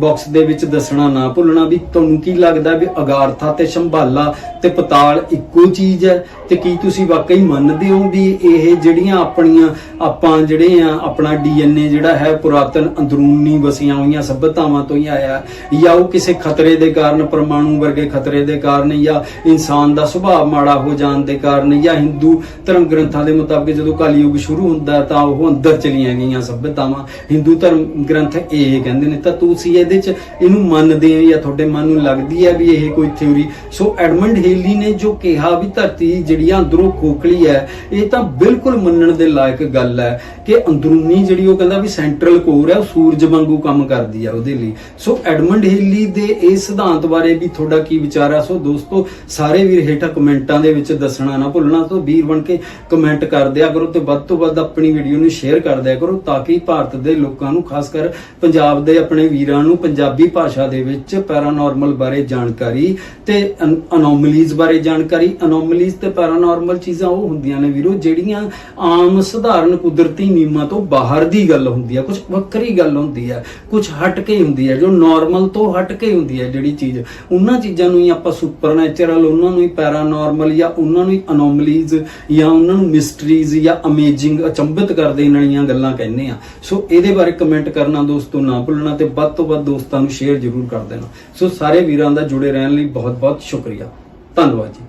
ਬਾਕਸ ਦੇ ਵਿੱਚ ਦੱਸਣਾ ਨਾ ਭੁੱਲਣਾ ਵੀ ਤੁਹਾਨੂੰ ਕੀ ਲੱਗਦਾ ਵੀ ਅਗਾਰਥਾ ਤੇ ਸ਼ੰਭਾਲਾ ਤੇ ਪਤਾਲ ਇੱਕੋ ਚੀਜ਼ ਹੈ ਤੇ ਕੀ ਤੁਸੀਂ ਵਾਕਈ ਮੰਨਦੇ ਹੋ ਵੀ ਇਹ ਜਿਹੜੀਆਂ ਆਪਣੀਆਂ, ਆਪਾਂ ਜਿਹੜੇ ਆ, ਆਪਣਾ ਡੀਐਨਏ ਜਿਹੜਾ ਹੈ ਪੁਰਾਤਨ ਅੰਦਰੂਨੀ ਵਸੀਆਂ ਹੋਈਆਂ ਸਭਿਅਤਾਵਾਂ ਤੋਂ ਹੀ ਆਇਆ, ਜਾਂ ਉਹ ਕਿਸੇ ਖਤਰੇ ਦੇ ਕਾਰਨ, ਪਰਮਾਣੂ ਵਰਗੇ ਖਤਰੇ ਦੇ ਕਾਰਨ ਜਾਂ ਇਨਸਾਨ ਦਾ ਸੁਭਾਅ ਮਾੜਾ ਹੋ ਜਾਣ ਦੇ ਕਾਰਨ ਜਾਂ ਹਿੰਦੂ ਧਰਮ ਗ੍ਰੰਥਾਂ ਦੇ ਮੁਤਾਬਿਕ ਜਦੋਂ ਯੁੱਗ ਸ਼ੁਰੂ ਹੁੰਦਾ ਤਾਂ ਉਹ ਅੰਦਰ ਚਲੀਆਂ ਗਈਆਂ ਸਭਿਅਤਾਵਾਂ। ਹਿੰਦੂ ਧਰਮ ਗ੍ਰੰਥ ਇਹ ਕਹਿੰਦੇ ਨੇ, ਤਾਂ ਤੁਸੀਂ ਇਹਦੇ ਚ ਇਹਨੂੰ ਮੰਨਦੇ ਹੋ ਜਾਂ ਤੁਹਾਡੇ ਮਨ ਨੂੰ ਲੱਗਦੀ ਹੈ ਵੀ ਇਹ ਕੋਈ ਥਿਉਰੀ ਸੋ ਐਡਮੰਡ ਹੇਲੀ ਨੇ ਜੋ ਕਿਹਾ ਵੀ ਧਰਤੀ ਜਿਹੜੀ ਆ ਅੰਦਰੋਂ ਖੋਖਲੀ ਹੈ, ਇਹ ਤਾਂ ਬਿਲਕੁਲ ਮੰਨਣ ਦੇ ਲਾਇਕ ਗੱਲ ਹੈ ਕਿ ਅੰਦਰੂਨੀ ਜਿਹੜੀ ਉਹ ਕਹਿੰਦਾ ਵੀ ਸੈਂਟਰਲ ਕੋਰ ਹੈ, ਉਹ ਸੂਰਜ ਵਾਂਗੂ ਕੰਮ ਕਰਦੀ ਹੈ ਉਹਦੇ ਲਈ। ਸੋ ਐਡਮੰਡ ਹੇਲੀ ਦੇ ਇਸ ਸਿਧਾਂਤ ਬਾਰੇ ਵੀ ਤੁਹਾਡਾ ਕੀ ਵਿਚਾਰ ਹੈ ਸੋ ਦੋਸਤੋ, ਸਾਰੇ ਵੀਰ ਹੇਠਾਂ ਕਮੈਂਟਾਂ ਦੇ ਵਿੱਚ ਦੱਸਣਾ ਨਾ ਭੁੱਲਣਾ। ਸੋ ਵੀਰ ਬਣ ਕੇ ਕਮੈਂਟ ਕਰ ਦਿਆ ਕਰੋ ਤੇ ਵੱਧ ਤੋਂ ਵੱਧ ਆਪਣੀ ਵੀਡੀਓ ਨੂੰ ਸ਼ੇਅਰ ਕਰ ਦਿਆ ਕਰੋ ਤਾਂ ਕਿ ਭਾਰਤ ਦੇ ਲੋਕਾਂ ਨੂੰ, ਖਾਸ ਕਰ ਪੰਜਾਬ ਦੇ ਆਪਣੇ ਵੀਰਾਂ ਨੂੰ, ਪੰਜਾਬੀ ਭਾਸ਼ਾ ਦੇ ਵਿੱਚ ਪੈਰਾਨੋਰਮਲ ਬਾਰੇ ਜਾਣਕਾਰੀ ਤੇ ਅਨੋਮਲੀਜ਼ ਬਾਰੇ ਜਾਣਕਾਰੀ। ਅਨੋਮਲੀਜ਼ ਤੇ ਪੈਰਾਨੋਰਮਲ ਚੀਜ਼ਾਂ ਉਹ ਹੁੰਦੀਆਂ ਨੇ ਵੀਰੋ, ਜਿਹੜੀਆਂ ਆਮ ਸਧਾਰਨ ਕੁਦਰਤੀ ਨਿਯਮਾਂ ਤੋਂ ਬਾਹਰ ਦੀ ਗੱਲ ਹੁੰਦੀ ਹੈ ਕੁਝ ਵੱਖਰੀ ਗੱਲ ਹੁੰਦੀ ਹੈ ਕੁਝ ਹਟ ਕੇ ਹੁੰਦੀ ਹੈ ਜੋ ਨਾਰਮਲ ਤੋਂ ਹਟ ਕੇ ਹੁੰਦੀ ਹੈ ਜਿਹੜੀ ਚੀਜ਼। ਉਹਨਾਂ ਚੀਜ਼ਾਂ ਨੂੰ ਹੀ ਆਪਾਂ ਸੁਪਰਨੈਚੁਰਲ ਉਹਨਾਂ ਨੂੰ ਹੀ ਪੈਰਾਨੋਰਮਲ ਜਾਂ ਉਹਨਾਂ ਨੂੰ ਹੀ ਅਨੋਮਲੀਜ਼ ਜਾਂ ਉਹਨਾਂ ਨੂੰ ਮਿਸਟਰੀਜ਼ ਜਾਂ ਅਮੇਜ਼ਿੰਗ ਅਚੰਭਿਤ ਕਰ ਦੇਣ ਵਾਲੀਆਂ ਗੱਲਾਂ ਕਹਿੰਦੇ ਆ। ਸੋ ਇਹਦੇ ਬਾਰੇ ਕਮੈਂਟ ਕਰਨਾ ਦੋਸਤੋ, ਨਾ ਭੁੱਲਣਾ ਤੇ ਵੱਧ ਤੋਂ ਵੱਧ ਦੋਸਤਾਂ ਨੂੰ ਸ਼ੇਅਰ ਜ਼ਰੂਰ ਕਰ ਦੇਣਾ। ਸੋ ਸਾਰੇ ਵੀਰਾਂ ਦਾ ਜੁੜੇ ਰਹਿਣ ਲਈ ਬਹੁਤ ਬਹੁਤ ਸ਼ੁਕਰੀਆ। ਧੰਨਵਾਦ ਜੀ।